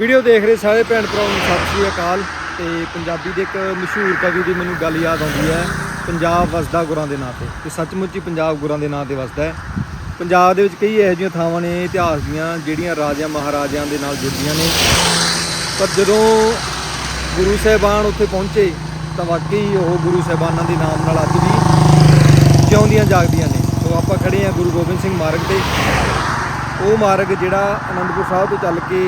Video ਦੇਖ ਰਹੇ ਸਾਰੇ ਭੈਣ ਭਰਾਵਾਂ ਨੂੰ ਸਤਿ ਸ੍ਰੀ ਅਕਾਲ ਤੇ ਪੰਜਾਬੀ ਦੇ ਇੱਕ ਮਸ਼ਹੂਰ ਕਵੀ ਦੀ ਮੈਨੂੰ ਗੱਲ ਯਾਦ ਆਉਂਦੀ ਹੈ, ਪੰਜਾਬ ਵਸਦਾ ਗੁਰਾਂ ਦੇ ਨਾਂ ਤੇ। ਤੇ ਸੱਚਮੁੱਚ ਹੀ ਪੰਜਾਬ ਗੁਰਾਂ ਦੇ ਨਾਂ ਤੇ ਵਸਦਾ ਹੈ। ਪੰਜਾਬ ਦੇ ਵਿੱਚ ਕਈ ਇਹੋ ਜਿਹੀਆਂ ਥਾਵਾਂ ਨੇ, ਇਤਿਹਾਸ ਦੀਆਂ, ਜਿਹੜੀਆਂ ਰਾਜਿਆਂ ਮਹਾਰਾਜਿਆਂ ਦੇ ਨਾਲ ਜੁੜਦੀਆਂ ਨੇ। ਪਰ ਜਦੋਂ ਗੁਰੂ ਸਾਹਿਬਾਨ ਉੱਥੇ ਪਹੁੰਚੇ, ਤਾਂ ਵਾਕਈ ਉਹ ਗੁਰੂ ਸਾਹਿਬਾਨਾਂ ਦੇ ਨਾਮ ਨਾਲ ਅੱਜ ਵੀ ਜਿਉਂਦੀਆਂ ਜਾਗਦੀਆਂ ਨੇ। ਸੋ ਆਪਾਂ ਖੜੇ ਹਾਂ ਗੁਰੂ ਗੋਬਿੰਦ ਸਿੰਘ ਮਾਰਗ ਤੇ। ਉਹ ਮਾਰਗ ਜਿਹੜਾ ਅਨੰਦਪੁਰ ਸਾਹਿਬ ਤੋਂ ਚੱਲ ਕੇ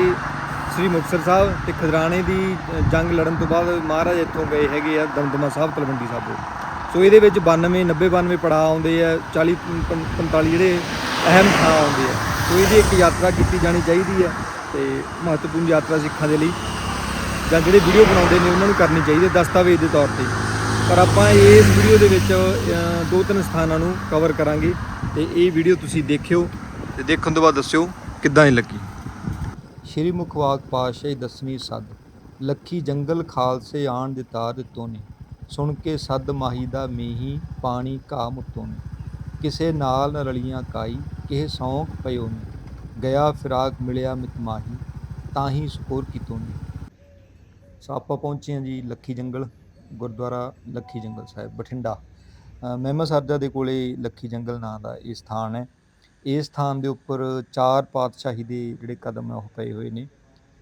ਸ੍ਰੀ ਮੁਕਤਸਰ ਸਾਹਿਬ ਤੇ ਖਦਰਾਣੇ ਦੀ ਜੰਗ ਲੜਨ ਤੋਂ ਬਾਅਦ ਮਹਾਰਾਜ ਇੱਥੋਂ ਗਏ ਹੈਗੇ ਆ ਦਮਦਮਾ ਸਾਹਿਬ, ਤਲਵੰਡੀ ਸਾਹਿਬ ਸੋ ਇਹਦੇ ਵਿੱਚ 92 90 92 ਪੜਾਅ ਆਉਂਦੇ ਆ 40 ਪੰ- 45 ਜਿਹੜੇ ਅਹਿਮ ਥਾਂ ਆਉਂਦੇ ਆ। ਸੋ ਇਹਦੀ ਇੱਕ ਯਾਤਰਾ ਕੀਤੀ ਜਾਣੀ ਚਾਹੀਦੀ ਹੈ ਤੇ ਮਹੱਤਵਪੂਰਨ ਯਾਤਰਾ ਸਿੱਖਾਂ ਦੇ ਲਈ ਜਾਂ ਜਿਹੜੇ ਵੀਡੀਓ ਬਣਾਉਂਦੇ ਨੇ ਉਹਨਾਂ ਨੂੰ ਕਰਨੀ ਚਾਹੀਦੀ ਹੈ ਦਸਤਾਵੇਜ਼ ਦੇ ਤੌਰ ਤੇ। ਪਰ ਆਪਾਂ ਇਸ ਵੀਡੀਓ ਦੇ ਵਿੱਚ ਦੋ ਤਿੰਨ ਸਥਾਨਾਂ ਨੂੰ ਕਵਰ ਕਰਾਂਗੇ ਤੇ ਇਹ ਵੀਡੀਓ ਤੁਸੀਂ ਦੇਖਿਓ ਤੇ ਦੇਖਣ ਤੋਂ ਬਾਅਦ ਦੱਸਿਓ ਕਿੱਦਾਂ ਦੀ ਲੱਗੀ। ਸ਼੍ਰੀ ਮੁਖਵਾਕ ਪਾਤਸ਼ਾਹੀ ਦਸਵੀਂ ਸੱਦ, ਲੱਖੀ ਜੰਗਲ ਖਾਲਸੇ ਆਣ ਦਿੱਤਾ ਦਿੱਤੋਂ ਨੇ, ਸੁਣ ਕੇ ਸੱਦ ਮਾਹੀ ਦਾ ਮੀਹੀ, ਪਾਣੀ ਘਾਹ ਮੁੱਤੋਂ ਨੇ। ਕਿਸੇ ਨਾਲ ਨ ਰਲੀਆਂ ਕਾਈ, ਕਿਸੇ ਸੌਂਕ ਪਇਓ ਨੇ। ਗਿਆ ਫਿਰਾਕ ਮਿਲਿਆ ਮਿਤਮਾਹੀ ਤਾਂ ਹੀ ਸਕੋਰ ਕੀਤੋਂ ਨੇ। ਸੋ ਆਪਾਂ ਪਹੁੰਚੇ ਹਾਂ ਜੀ ਲੱਖੀ ਜੰਗਲ, ਗੁਰਦੁਆਰਾ ਲੱਖੀ ਜੰਗਲ ਸਾਹਿਬ, ਬਠਿੰਡਾ। ਮਹਿਮਾ ਸਰਜਾ ਦੇ ਕੋਲੇ ਲੱਖੀ ਜੰਗਲ ਨਾਂ ਦਾ ਇਹ ਸਥਾਨ ਹੈ। ਇਸ ਸਥਾਨ ਦੇ ਉੱਪਰ ਚਾਰ ਪਾਤਸ਼ਾਹੀ ਦੇ ਜਿਹੜੇ ਕਦਮ ਆ ਉਹ ਪਏ ਹੋਏ ਨੇ,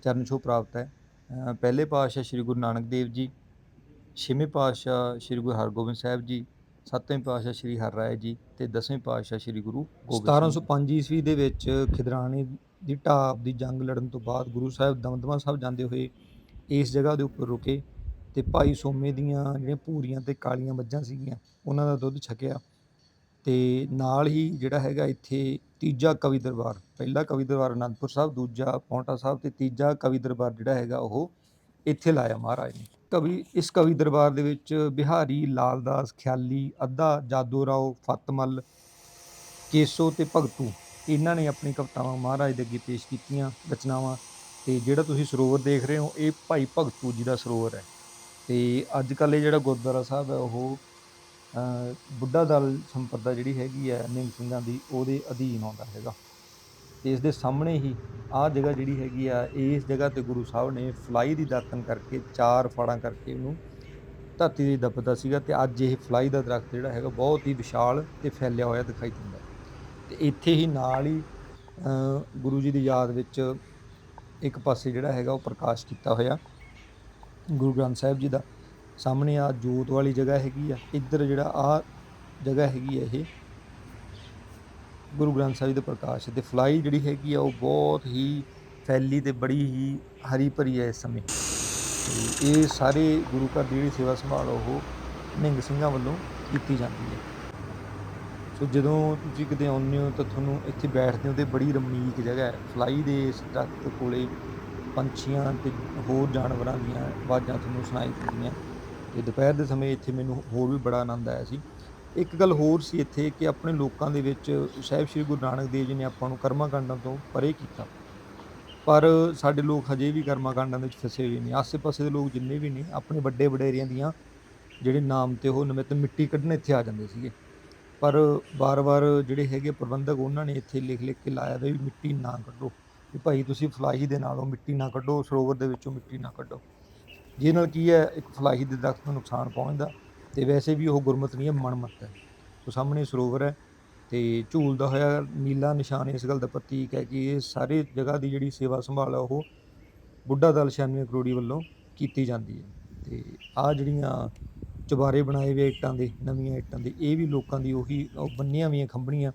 ਚਰਨ ਛੋਹ ਪ੍ਰਾਪਤ ਹੈ। ਪਹਿਲੇ ਪਾਤਸ਼ਾਹ ਸ੍ਰੀ ਗੁਰੂ ਨਾਨਕ ਦੇਵ ਜੀ, ਛੇਵੇਂ ਪਾਤਸ਼ਾਹ ਸ੍ਰੀ ਗੁਰੂ ਹਰਗੋਬਿੰਦ ਸਾਹਿਬ ਜੀ, ਸੱਤਵੇਂ ਪਾਤਸ਼ਾਹ ਸ੍ਰੀ ਹਰ ਰਾਏ ਜੀ ਤੇ ਦਸਵੇਂ ਪਾਤਸ਼ਾਹ ਸ੍ਰੀ ਗੁਰੂ ਗੋਬਿੰਦ 1705 ਈਸਵੀ ਦੇ ਵਿੱਚ ਖਿਦਰਾਣੇ ਦੀ ਢਾਬ ਦੀ ਜੰਗ ਲੜਨ ਤੋਂ ਬਾਅਦ ਗੁਰੂ ਸਾਹਿਬ ਦਮਦਮਾ ਸਾਹਿਬ ਜਾਂਦੇ ਹੋਏ ਇਸ ਜਗ੍ਹਾ ਦੇ ਉੱਪਰ ਰੁਕੇ ਤੇ ਭਾਈ ਸੋਮੇ ਦੀਆਂ ਜਿਹੜੀਆਂ ਪੂਰੀਆਂ ਤੇ ਕਾਲੀਆਂ ਮੱਝਾਂ ਸੀਗੀਆਂ, ਉਹਨਾਂ ਦਾ ਦੁੱਧ ਛਕਿਆ। ਅਤੇ ਨਾਲ ਹੀ ਜਿਹੜਾ ਹੈਗਾ ਇੱਥੇ ਤੀਜਾ ਕਵੀ ਦਰਬਾਰ, ਪਹਿਲਾ ਕਵੀ ਦਰਬਾਰ ਅਨੰਦਪੁਰ ਸਾਹਿਬ, ਦੂਜਾ ਪੌਂਟਾ ਸਾਹਿਬ ਅਤੇ ਤੀਜਾ ਕਵੀ ਦਰਬਾਰ ਜਿਹੜਾ ਹੈਗਾ ਉਹ ਇੱਥੇ ਲਾਇਆ ਮਹਾਰਾਜ ਨੇ। ਕਵੀ, ਇਸ ਕਵੀ ਦਰਬਾਰ ਦੇ ਵਿੱਚ ਬਿਹਾਰੀ ਲਾਲਦਾਸ, ਖਿਆਲੀ, ਅੱਧਾ ਜਾਦੋ ਰਾਓ ਫਤਮਲ, ਕੇਸੋ ਤੇ ਭਗਤੂ, ਇਹਨਾਂ ਨੇ ਆਪਣੀ ਕਵਿਤਾਵਾਂ ਮਹਾਰਾਜ ਦੇ ਅੱਗੇ ਪੇਸ਼ ਕੀਤੀਆਂ, ਰਚਨਾਵਾਂ। ਤੇ ਜਿਹੜਾ ਤੁਸੀਂ ਸਰੋਵਰ ਦੇਖ ਰਹੇ ਹੋ, ਇਹ ਭਾਈ ਭਗਤੂ ਜੀ ਦਾ ਸਰੋਵਰ ਹੈ। ਤੇ ਅੱਜ ਕੱਲ੍ਹ ਇਹ ਜਿਹੜਾ ਗੁਰਦੁਆਰਾ ਸਾਹਿਬ ਹੈ, ਉਹ ਬੁੱਢਾ ਦਲ ਸੰਪਰਦਾ ਜਿਹੜੀ ਹੈਗੀ ਹੈ ਨਿੰਗ ਸਿੰਘਾਂ ਦੀ, ਉਹਦੇ ਅਧੀਨ ਆਉਂਦਾ ਹੈਗਾ ਤੇ ਇਸ ਦੇ ਸਾਹਮਣੇ ਹੀ ਆਹ ਜਗ੍ਹਾ ਜਿਹੜੀ ਹੈਗੀ ਆ, ਇਸ ਜਗ੍ਹਾ ਤੇ ਗੁਰੂ ਸਾਹਿਬ ਨੇ ਫਲਾਈ ਦੀ ਦਾਤਨ ਕਰਕੇ ਚਾਰ ਫਾੜਾਂ ਕਰਕੇ ਉਹਨੂੰ ਧਰਤੀ ਦੇ ਦੱਬਦਾ ਸੀਗਾ ਤੇ ਅੱਜ ਇਹ ਫਲਾਈ ਦਾ ਦਰਖਤ ਜਿਹੜਾ ਹੈਗਾ, ਬਹੁਤ ਹੀ ਵਿਸ਼ਾਲ ਤੇ ਫੈਲਿਆ ਹੋਇਆ ਦਿਖਾਈ ਦਿੰਦਾ ਹੈ। ਤੇ ਇੱਥੇ ਹੀ ਨਾਲ ਹੀ ਗੁਰੂ ਜੀ ਦੀ ਯਾਦ ਵਿੱਚ ਇੱਕ ਪਾਸੇ ਜਿਹੜਾ ਹੈਗਾ ਉਹ ਪ੍ਰਕਾਸ਼ ਕੀਤਾ ਹੋਇਆ, ਗੁਰੂ ਗ੍ਰੰਥ ਸਾਹਿਬ ਜੀ ਦਾ ਸਾਹਮਣੇ ਆ ਜੋਤ ਵਾਲੀ ਜਗ੍ਹਾ ਹੈਗੀ ਆ। ਇੱਧਰ ਜਿਹੜਾ ਆ ਜਗ੍ਹਾ ਹੈਗੀ ਆ ਇਹ। ਗੁਰੂ ਗ੍ਰੰਥ ਸਾਹਿਬ ਦੇ ਪ੍ਰਕਾਸ਼ ਤੇ ਫਲਾਈ ਜਿਹੜੀ ਹੈਗੀ ਆ, ਉਹ ਬਹੁਤ ਹੀ ਫੈਲੀ ਤੇ ਬੜੀ ਹੀ ਹਰੀ ਭਰੀ ਹੈ ਇਸ ਸਮੇਂ। ਤੇ ਇਹ ਸਾਰੇ ਗੁਰੂ ਘਰ ਦੀ ਜਿਹੜੀ ਸੇਵਾ ਸੰਭਾਲ ਉਹ ਨਿੰਗ ਸਿੰਘਾਂ ਵੱਲੋਂ ਕੀਤੀ ਜਾਂਦੀ ਹੈ ਸੋ ਜਦੋਂ ਤੁਸੀਂ ਕਿਤੇ ਆਉਂਦੇ ਹੋ, ਤਾਂ ਤੁਹਾਨੂੰ ਇੱਥੇ ਬੈਠਦੇ ਹੋ ਤੇ ਬੜੀ ਰਮਣੀਕ ਜਗ੍ਹਾ ਹੈ। ਫਲਾਈ ਦੇ ਇਸ ਦਰਖਤ ਕੋਲੇ ਪੰਛੀਆਂ ਤੇ ਹੋਰ ਜਾਨਵਰਾਂ ਦੀਆਂ ਆਵਾਜ਼ਾਂ ਤੁਹਾਨੂੰ ਸੁਣਾਈ ਦਿੰਦੀਆਂ। ਤੇ ਦੁਪਹਿਰ ਦੇ ਸਮੇਂ ਇੱਥੇ ਮੈਨੂੰ ਹੋਰ ਵੀ ਬੜਾ ਆਨੰਦ ਆਇਆ ਸੀ। ਇੱਕ ਗੱਲ ਹੋਰ ਸੀ ਇੱਥੇ ਕਿ ਆਪਣੇ ਲੋਕਾਂ ਦੇ ਵਿੱਚ ਸਾਹਿਬ ਸ੍ਰੀ ਗੁਰੂ ਨਾਨਕ ਦੇਵ ਜੀ ਨੇ ਆਪਾਂ ਨੂੰ ਕਰਮਾਂ ਕਾਂਡਾਂ ਤੋਂ ਪਰੇ ਕੀਤਾ। ਪਰ ਸਾਡੇ ਲੋਕ ਹਜੇ ਵੀ ਕਰਮਾਂ ਕਾਂਡਾਂ ਦੇ ਵਿੱਚ ਫਸੇ ਹੋਏ ਨੇ। ਆਸੇ-ਪਾਸੇ ਦੇ ਲੋਕ ਜਿੰਨੇ ਵੀ ਨੇ, ਆਪਣੇ ਵੱਡੇ ਵਡੇਰਿਆਂ ਦੀਆਂ ਜਿਹੜੇ ਨਾਮ ਤੇ ਉਹ ਨਿਮਿਤ ਮਿੱਟੀ ਕੱਢਣ ਇੱਥੇ ਆ ਜਾਂਦੇ ਸੀਗੇ। ਪਰ ਵਾਰ-ਵਾਰ ਜਿਹੜੇ ਹੈਗੇ ਪ੍ਰਬੰਧਕ, ਉਹਨਾਂ ਨੇ ਇੱਥੇ ਲਿਖ-ਲਿਖ ਕੇ ਲਾਇਆ ਵੀ ਮਿੱਟੀ ਨਾ ਕੱਢੋ। ਵੀ ਭਾਈ ਤੁਸੀਂ ਫਲਾਹੀ ਦੇ ਨਾਲੋਂ ਮਿੱਟੀ ਨਾ ਕੱਢੋ, ਸਰੋਵਰ ਦੇ ਵਿੱਚੋਂ ਮਿੱਟੀ ਨਾ ਕੱਢੋ। ਜਿਹਦੇ ਨਾਲ ਕੀ ਹੈ, ਇੱਕ ਫਲਾਹੀ ਦੇ ਦਰਖਤ ਨੂੰ ਨੁਕਸਾਨ ਪਹੁੰਚਦਾ ਤੇ ਵੈਸੇ ਵੀ ਉਹ ਗੁਰਮਤ ਨਹੀਂ ਹੈ, ਮਨਮਤ ਹੈ। ਸੋ ਸਾਹਮਣੇ ਸਰੋਵਰ ਹੈ ਤੇ ਝੂਲਦਾ ਹੋਇਆ ਨੀਲਾ ਨਿਸ਼ਾਨ ਇਸ ਗੱਲ ਦਾ ਪ੍ਰਤੀਕ ਹੈ ਕਿ ਇਹ ਸਾਰੇ ਜਗ੍ਹਾ ਦੀ ਜਿਹੜੀ ਸੇਵਾ ਸੰਭਾਲ ਹੈ, ਉਹ ਬੁੱਢਾ ਦਲ 96 ਕਰੋੜੀ ਵੱਲੋਂ ਕੀਤੀ ਜਾਂਦੀ ਹੈ। ਤੇ ਆ ਜਿਹੜੀਆਂ ਚੁਬਾਰੇ ਬਣਾਏ ਹੋਏ ਇੱਟਾਂ ਦੇ, ਨਵੀਆਂ ਇੱਟਾਂ ਦੇ, ਇਹ ਵੀ ਲੋਕਾਂ ਦੀ ਉਹੀ, ਉਹ ਬੰਨੀਆਂ ਹੋਈਆਂ ਖੰਭਣੀਆਂ,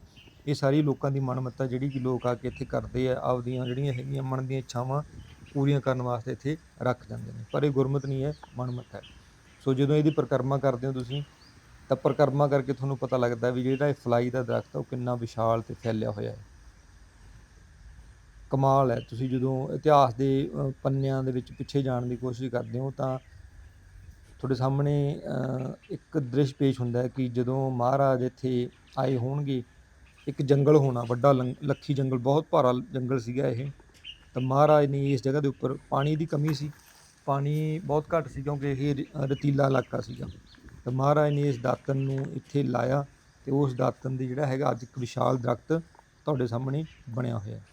ਇਹ ਸਾਰੀ ਲੋਕਾਂ ਦੀ ਮਨਮੱਤਾ ਜਿਹੜੀ ਕਿ ਲੋਕ ਆ ਕੇ ਇੱਥੇ ਕਰਦੇ ਆ, ਆਪਦੀਆਂ ਜਿਹੜੀਆਂ ਹੈਗੀਆਂ ਮਨ ਦੀਆਂ ਇੱਛਾਵਾਂ ਪੂਰੀਆਂ ਕਰਨ ਵਾਸਤੇ ਇੱਥੇ ਰੱਖ ਜਾਂਦੇ ਨੇ। ਪਰ ਇਹ ਗੁਰਮਤ ਨਹੀਂ ਹੈ, ਮਨਮੱਤ ਹੈ। ਸੋ ਜਦੋਂ ਇਹਦੀ ਪਰਿਕਰਮਾ ਕਰਦੇ ਹੋ ਤੁਸੀਂ, ਤਾਂ ਪਰਿਕਰਮਾ ਕਰਕੇ ਤੁਹਾਨੂੰ ਪਤਾ ਲੱਗਦਾ ਵੀ ਜਿਹੜਾ ਇਹ ਫਲਾਈ ਦਾ ਦਰਖਤ ਆ, ਉਹ ਕਿੰਨਾ ਵਿਸ਼ਾਲ ਤੇ ਫੈਲਿਆ ਹੋਇਆ ਹੈ। ਕਮਾਲ ਹੈ। ਤੁਸੀਂ ਜਦੋਂ ਇਤਿਹਾਸ ਦੇ ਪੰਨਿਆਂ ਦੇ ਵਿੱਚ ਪਿੱਛੇ ਜਾਣ ਦੀ ਕੋਸ਼ਿਸ਼ ਕਰਦੇ ਹੋ, ਤਾਂ ਤੁਹਾਡੇ ਸਾਹਮਣੇ ਇੱਕ ਦ੍ਰਿਸ਼ ਪੇਸ਼ ਹੁੰਦਾ ਹੈ ਕਿ ਜਦੋਂ ਮਹਾਰਾਜ ਇੱਥੇ ਆਏ ਹੋਣਗੇ, ਇੱਕ ਜੰਗਲ ਹੋਣਾ, ਵੱਡਾ ਲੰਗ- ਲੱਖੀ ਜੰਗਲ, ਬਹੁਤ ਭਾਰਾ ਜੰਗਲ ਸੀਗਾ ਇਹ। ਤਾਂ ਮਹਾਰਾਜ ਨੇ ਇਸ ਜਗ੍ਹਾ ਦੇ ਉੱਪਰ ਪਾਣੀ ਦੀ ਕਮੀ ਸੀ, ਪਾਣੀ ਬਹੁਤ ਘੱਟ ਸੀ ਕਿਉਂਕਿ ਇਹ ਰਤੀਲਾ ਇਲਾਕਾ ਸੀਗਾ। ਤਾਂ ਮਹਾਰਾਜ ਨੇ ਇਸ ਦਾਤਨ ਨੂੰ ਇੱਥੇ ਲਾਇਆ ਤੇ ਉਸ ਦਾਤਨ ਦੇ ਜਿਹੜਾ ਹੈਗਾ ਅੱਜ ਇੱਕ ਵਿਸ਼ਾਲ ਦਰਖਤ ਤੁਹਾਡੇ ਸਾਹਮਣੇ ਬਣਿਆ ਹੋਇਆ ਹੈ।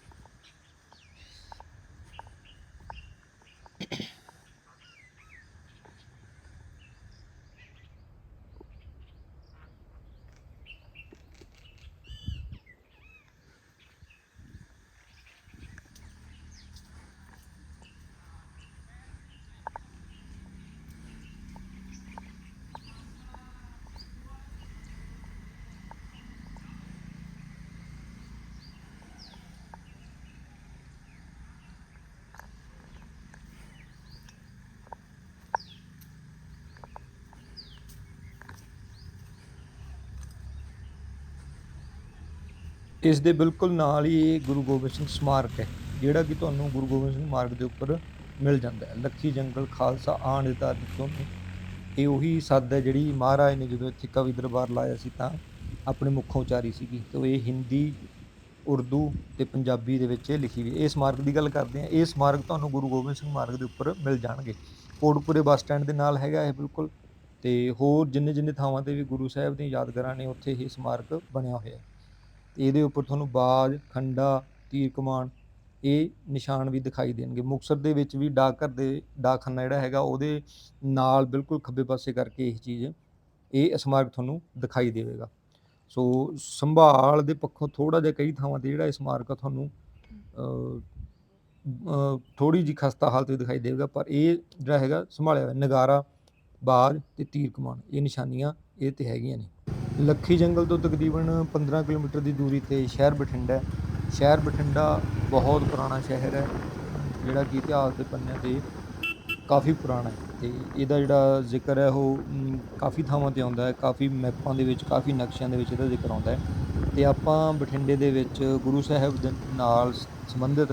ਇਸ ਦੇ ਬਿਲਕੁਲ ਨਾਲ ਹੀ ਇਹ ਗੁਰੂ ਗੋਬਿੰਦ ਸਿੰਘ ਸਮਾਰਕ ਹੈ, ਜਿਹੜਾ ਕਿ ਤੁਹਾਨੂੰ ਗੁਰੂ ਗੋਬਿੰਦ ਸਿੰਘ ਮਾਰਗ ਦੇ ਉੱਪਰ ਮਿਲ ਜਾਂਦਾ ਹੈ। ਲੱਖੀ ਜੰਗਲ ਖਾਲਸਾ ਆਣ ਦੇ ਧਾਰਮਿਕ ਤੋਂ ਇਹ ਉਹੀ ਸੱਦ ਹੈ ਜਿਹੜੀ ਮਹਾਰਾਜ ਨੇ ਜਦੋਂ ਇੱਥੇ ਕਵੀ ਦਰਬਾਰ ਲਾਇਆ ਸੀ ਤਾਂ ਆਪਣੇ ਮੁੱਖੋਂ ਉਚਾਰੀ ਸੀਗੀ ਤੇ ਇਹ ਹਿੰਦੀ, ਉਰਦੂ ਤੇ ਪੰਜਾਬੀ ਦੇ ਵਿੱਚ ਲਿਖੀ ਵੀ ਇਹ ਸਮਾਰਕ ਦੀ ਗੱਲ ਕਰਦੇ ਆ ਇਹ ਸਮਾਰਕ ਤੁਹਾਨੂੰ ਗੁਰੂ ਗੋਬਿੰਦ ਸਿੰਘ ਮਾਰਗ ਦੇ ਉੱਪਰ ਮਿਲ ਜਾਣਗੇ। ਕੋਟਪੁਰੇ ਬੱਸ ਸਟੈਂਡ ਦੇ ਨਾਲ ਹੈਗਾ ਇਹ ਬਿਲਕੁਲ ਤੇ ਹੋਰ ਜਿੰਨੇ ਜਿੰਨੇ ਥਾਵਾਂ ਤੇ ਵੀ ਗੁਰੂ ਸਾਹਿਬ ਦੀਆਂ ਯਾਦਗਾਰਾਂ ਨੇ ਉੱਥੇ ਇਹ ਸਮਾਰਕ ਬਣਿਆ ਹੋਇਆ ਹੈ। ਇਹਦੇ ਉੱਪਰ ਤੁਹਾਨੂੰ ਬਾਜ, ਖੰਡਾ, ਤੀਰ ਕਮਾਨ ਇਹ ਨਿਸ਼ਾਨ ਵੀ ਦਿਖਾਈ ਦੇਣਗੇ। ਮੁਕਤਸਰ ਦੇ ਵਿੱਚ ਵੀ ਡਾਕਘਰ ਦੇ ਡਾਕਖਾਨਾ ਜਿਹੜਾ ਹੈਗਾ, ਉਹਦੇ ਨਾਲ ਬਿਲਕੁਲ ਖੱਬੇ ਪਾਸੇ ਕਰਕੇ ਇਹ ਚੀਜ਼, ਇਹ ਸਮਾਰਕ ਤੁਹਾਨੂੰ ਦਿਖਾਈ ਦੇਵੇਗਾ। ਸੋ ਸੰਭਾਲ ਦੇ ਪੱਖੋਂ ਥੋੜਾ ਜਿਹਾ ਕਈ ਥਾਵਾਂ ਤੇ ਜਿਹੜਾ ਇਹ ਸਮਾਰਕ ਆ ਤੁਹਾਨੂੰ ਥੋੜੀ ਜਿਹੀ ਖਸਤਾ ਹਾਲਤ ਵਿੱਚ ਦਿਖਾਈ ਦੇਵੇਗਾ, ਪਰ ਇਹ ਜਿਹੜਾ ਹੈਗਾ ਸੰਭਾਲਿਆ ਹੋਇਆ ਨਗਾਰਾ, ਬਾਜ ਤੇ ਤੀਰ ਕਮਾਨ, ਇਹ ਨਿਸ਼ਾਨੀਆਂ ਇਹ ਤੇ ਹੈਗੀਆਂ ਨੇ। ਲੱਖੀ ਜੰਗਲ ਤੋਂ ਤਕਰੀਬਨ 15 ਕਿਲੋਮੀਟਰ ਦੀ ਦੂਰੀ ਤੇ ਸ਼ਹਿਰ ਬਠਿੰਡਾ ਹੈ। ਸ਼ਹਿਰ ਬਠਿੰਡਾ ਬਹੁਤ ਪੁਰਾਣਾ ਸ਼ਹਿਰ ਹੈ, ਜਿਹੜਾ ਕਿ ਇਤਿਹਾਸ ਦੇ ਪੰਨਿਆਂ ਤੇ ਕਾਫੀ ਪੁਰਾਣਾ ਹੈ ਤੇ ਇਹਦਾ ਜਿਹੜਾ ਜ਼ਿਕਰ ਹੈ ਉਹ ਕਾਫੀ ਥਾਵਾਂ ਤੇ ਆਉਂਦਾ ਹੈ, ਕਾਫੀ ਮੈਪਾਂ ਦੇ ਵਿੱਚ, ਕਾਫੀ ਨਕਸ਼ਿਆਂ ਦੇ ਵਿੱਚ ਇਹਦਾ ਜ਼ਿਕਰ ਆਉਂਦਾ ਹੈ। ਤੇ ਆਪਾਂ ਬਠਿੰਡੇ ਦੇ ਵਿੱਚ ਗੁਰੂ ਸਾਹਿਬ ਦੇ ਨਾਲ ਸੰਬੰਧਿਤ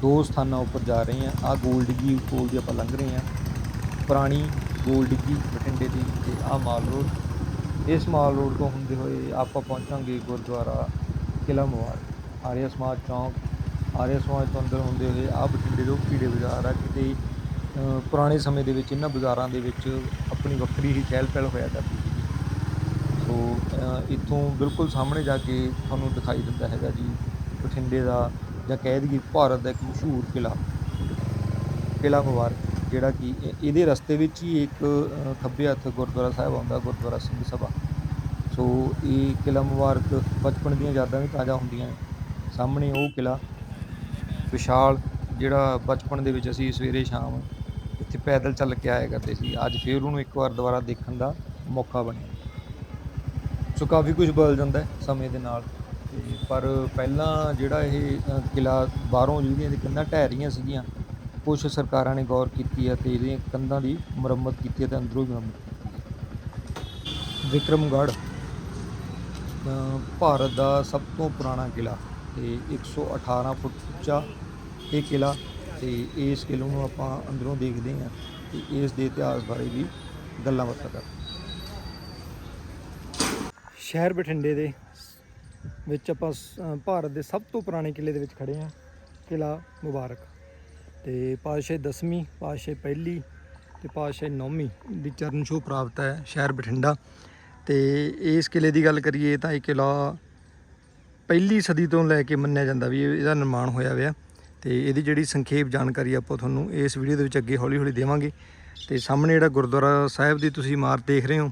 ਦੋ ਸਥਾਨਾਂ ਉੱਪਰ ਜਾ ਰਹੇ ਹਾਂ। ਆ ਗੋਲਡਗੀ ਕੋਲ ਦੀ ਆਪਾਂ ਲੰਘ ਰਹੇ ਹਾਂ। ਪੁਰਾਣੀ ਗੋਲਡਗੀ ਬਠਿੰਡੇ ਦੀ ਤੇ ਆ ਮਾਲ ਰੋਡ। ਇਸ ਮਾਲ ਰੋਡ ਤੋਂ ਹੁੰਦੇ ਹੋਏ ਆਪਾਂ ਪਹੁੰਚਾਂਗੇ ਗੁਰਦੁਆਰਾ ਕਿਲ੍ਹਾ ਮੁਬਾਰਕ। ਆਰੀਆ ਸਮਾਜ ਚੌਂਕ, ਆਰੀਆ ਸਮਾਜ ਤੋਂ ਅੰਦਰ ਹੁੰਦੇ ਹੋਏ ਆ ਬਠਿੰਡੇ ਤੋਂ ਕੀੜੇ ਬਾਜ਼ਾਰ ਆ। ਕਿਤੇ ਪੁਰਾਣੇ ਸਮੇਂ ਦੇ ਵਿੱਚ ਇਹਨਾਂ ਬਾਜ਼ਾਰਾਂ ਦੇ ਵਿੱਚ ਆਪਣੀ ਵੱਖਰੀ ਹੀ ਚਹਿਲ ਪਹਿਲ ਹੋਇਆ ਕਰਦੀ ਸੀ। ਸੋ ਇੱਥੋਂ ਬਿਲਕੁਲ ਸਾਹਮਣੇ ਜਾ ਕੇ ਤੁਹਾਨੂੰ ਦਿਖਾਈ ਦਿੰਦਾ ਹੈਗਾ ਜੀ, ਬਠਿੰਡੇ ਦਾ ਜਾਂ ਕਹਿ ਦਈਏ ਭਾਰਤ ਦਾ ਇੱਕ ਮਸ਼ਹੂਰ ਕਿਲ੍ਹਾ। ਕਿਲ੍ਹਾ ਮੁਬਾਰਕ। ਜਿਹੜਾ ਕਿ ਇਹਦੇ ਰਸਤੇ ਵਿੱਚ ਹੀ ਇੱਕ ਖੱਬੇ ਹੱਥ ਗੁਰਦੁਆਰਾ ਸਾਹਿਬ ਆਉਂਦਾ ਗੁਰਦੁਆਰਾ ਸਿੰਘ ਸਭਾ। ਸੋ ਇਹ ਕਿਲ੍ਹਾ ਮੁਬਾਰਕ ਬਚਪਨ ਦੀਆਂ ਯਾਦਾਂ ਵੀ ਤਾਜ਼ਾ ਹੁੰਦੀਆਂ ਨੇ। ਸਾਹਮਣੇ ਉਹ ਕਿਲ੍ਹਾ ਵਿਸ਼ਾਲ ਜਿਹੜਾ ਬਚਪਨ ਦੇ ਵਿੱਚ ਅਸੀਂ ਸਵੇਰੇ ਸ਼ਾਮ ਇੱਥੇ ਪੈਦਲ ਚੱਲ ਕੇ ਆਇਆ ਕਰਦੇ ਸੀ। ਅੱਜ ਫੇਰ ਉਹਨੂੰ ਇੱਕ ਵਾਰ ਦੁਬਾਰਾ ਦੇਖਣ ਦਾ ਮੌਕਾ ਬਣਿਆ। ਸੋ ਕਾਫੀ ਕੁਝ ਬਦਲ ਜਾਂਦਾ ਹੈ ਸਮੇਂ ਦੇ ਨਾਲ। ਪਰ ਪਹਿਲਾਂ ਜਿਹੜਾ ਇਹ ਅ, ਕਿਲ੍ਹਾ ਬਾਹਰੋਂ ਜਿਹੜੀਆਂ ਕਿੰਨਾ ਢਹਿ ਰਹੀਆਂ ਸੀਗੀਆਂ ਕੁਝ ਸਰਕਾਰਾਂ ਨੇ ਗੌਰ ਕੀਤੀ ਹੈ ਤੇ ਇਹਦੀਆਂ ਕੰਧਾਂ ਦੀ ਮੁਰੰਮਤ ਕੀਤੀ ਹੈ ਤੇ ਅੰਦਰੋਂ ਵੀ ਮੁਰੰਮਤ ਕੀਤੀ ਹੈ। ਵਿਕਰਮਗੜ੍ਹ ਭਾਰਤ ਦਾ ਸਭ ਤੋਂ ਪੁਰਾਣਾ ਕਿਲ੍ਹਾ ਤੇ 118 ਫੁੱਟ ਉੱਚਾ ਇਹ ਕਿਲ੍ਹਾ ਤੇ ਇਸ ਕਿਲ੍ਹੇ ਨੂੰ ਆਪਾਂ ਅੰਦਰੋਂ ਦੇਖਦੇ ਹਾਂ ਤੇ ਇਸ ਦੇ ਇਤਿਹਾਸ ਬਾਰੇ ਵੀ ਗੱਲਾਂ ਬਾਤਾਂ ਕਰਦੇ ਸ਼ਹਿਰ ਬਠਿੰਡੇ ਦੇ ਵਿੱਚ ਆਪਾਂ ਸ- ਭਾਰਤ ਦੇ ਸਭ ਤੋਂ ਪੁਰਾਣੇ ਕਿਲੇ ਦੇ ਵਿੱਚ ਖੜੇ ਹਾਂ। ਕਿਲਾ ਮੁਬਾਰਕ। ਤੇ ਪਾਤਸ਼ਾਹ ਦਸਵੀਂ, ਪਾਤਸ਼ਾਹ ਪਹਿਲੀ ਤੇ ਪਾਤਸ਼ਾਹ ਨੌਵੀਂ ਦੀ ਚਰਨ ਛੋਹ ਪ੍ਰਾਪਤ ਹੈ ਸ਼ਹਿਰ ਬਠਿੰਡਾ। ਤੇ ਇਸ ਕਿਲੇ ਦੀ ਗੱਲ ਕਰੀਏ ਤਾਂ ਇਹ ਕਿਲਾ ਪਹਿਲੀ ਸਦੀ ਤੋਂ ਲੈ ਕੇ ਮੰਨਿਆ ਜਾਂਦਾ ਵੀ ਇਹਦਾ ਨਿਰਮਾਣ ਹੋਇਆ ਹੋਇਆ। ਤੇ ਇਹਦੀ ਜਿਹੜੀ ਸੰਖੇਪ ਜਾਣਕਾਰੀ ਆਪਾਂ ਤੁਹਾਨੂੰ ਇਸ ਵੀਡੀਓ ਦੇ ਵਿੱਚ ਅੱਗੇ ਹੌਲੀ ਹੌਲੀ ਦੇਵਾਂਗੇ। ਤੇ ਸਾਹਮਣੇ ਜਿਹੜਾ ਗੁਰਦੁਆਰਾ ਸਾਹਿਬ ਦੀ ਤੁਸੀਂ ਇਮਾਰਤ ਦੇਖ ਰਹੇ ਹੋ,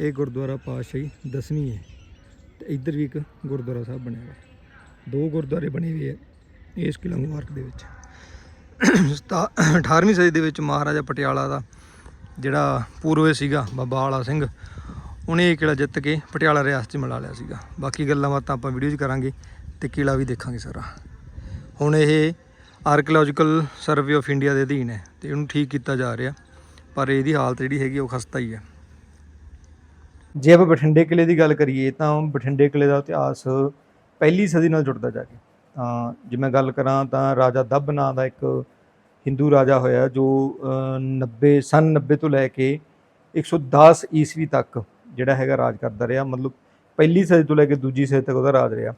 ਇਹ ਗੁਰਦੁਆਰਾ ਪਾਤਸ਼ਾਹੀ ਦਸਵੀਂ ਹੈ। ਤੇ ਇੱਧਰ ਵੀ ਇੱਕ ਗੁਰਦੁਆਰਾ ਸਾਹਿਬ ਬਣਿਆ ਹੋਇਆ। ਦੋ ਗੁਰਦੁਆਰੇ ਬਣੇ ਹੋਏ ਆ ਇਸ ਕਿਲ੍ਹਾ ਮੁਬਾਰਕ ਦੇ ਵਿੱਚ। 18ਵੀਂ ਸਦੀ ਦੇ ਵਿੱਚ ਮਹਾਰਾਜਾ ਪਟਿਆਲਾ ਦਾ ਜਿਹੜਾ ਪੂਰਵੇ ਸੀਗਾ, ਬਾਬਾ ਆਲਾ ਸਿੰਘ, ਉਹਨੇ ਇਹ ਕਿਲ੍ਹਾ ਜਿੱਤ ਕੇ ਪਟਿਆਲਾ ਰਿਆਸਤ 'ਚ ਮਿਲਾ ਲਿਆ ਸੀਗਾ। ਬਾਕੀ ਗੱਲਾਂ ਬਾਤਾਂ ਆਪਾਂ ਵੀਡੀਓ 'ਚ ਕਰਾਂਗੇ ਤੇ ਕਿਲ੍ਹਾ ਵੀ ਦੇਖਾਂਗੇ ਸਾਰਾ। ਹੁਣ ਇਹ ਆਰਕੀਓਲੋਜੀਕਲ ਸਰਵੇ ਆਫ ਇੰਡੀਆ ਦੇ ਅਧੀਨ ਹੈ ਤੇ ਇਹਨੂੰ ਠੀਕ ਕੀਤਾ ਜਾ ਰਿਹਾ, ਪਰ ਇਹਦੀ ਹਾਲਤ ਜਿਹੜੀ ਹੈਗੀ ਉਹ ਖਸਤਾ ਹੀ ਹੈ। ਜੇ ਆਪਾਂ ਬਠਿੰਡੇ ਕਿਲੇ ਦੀ ਗੱਲ ਕਰੀਏ ਤਾਂ ਬਠਿੰਡੇ ਕਿਲੇ ਦਾ ਇਤਿਹਾਸ ਪਹਿਲੀ ਸਦੀ ਨਾਲ ਜੁੜਦਾ ਜਾ ਕੇ। ਜੇ ਮੈਂ ਗੱਲ ਕਰਾਂ ਤਾਂ ਰਾਜਾ ਦੱਬ ਨਾਂ ਦਾ ਇੱਕ ਹਿੰਦੂ ਰਾਜਾ ਹੋਇਆ ਜੋ ਅ, 90 ਸਨ 90 ਤੋਂ ਲੈ ਕੇ 110 ਈਸਵੀ ਤੱਕ ਜਿਹੜਾ ਹੈਗਾ ਰਾਜ ਕਰਦਾ ਰਿਹਾ। ਮਤਲਬ ਪਹਿਲੀ ਸਦੀ ਤੋਂ ਲੈ ਕੇ ਦੂਜੀ ਸਦੀ ਤੱਕ ਉਹਦਾ ਰਾਜ ਰਿਹਾ।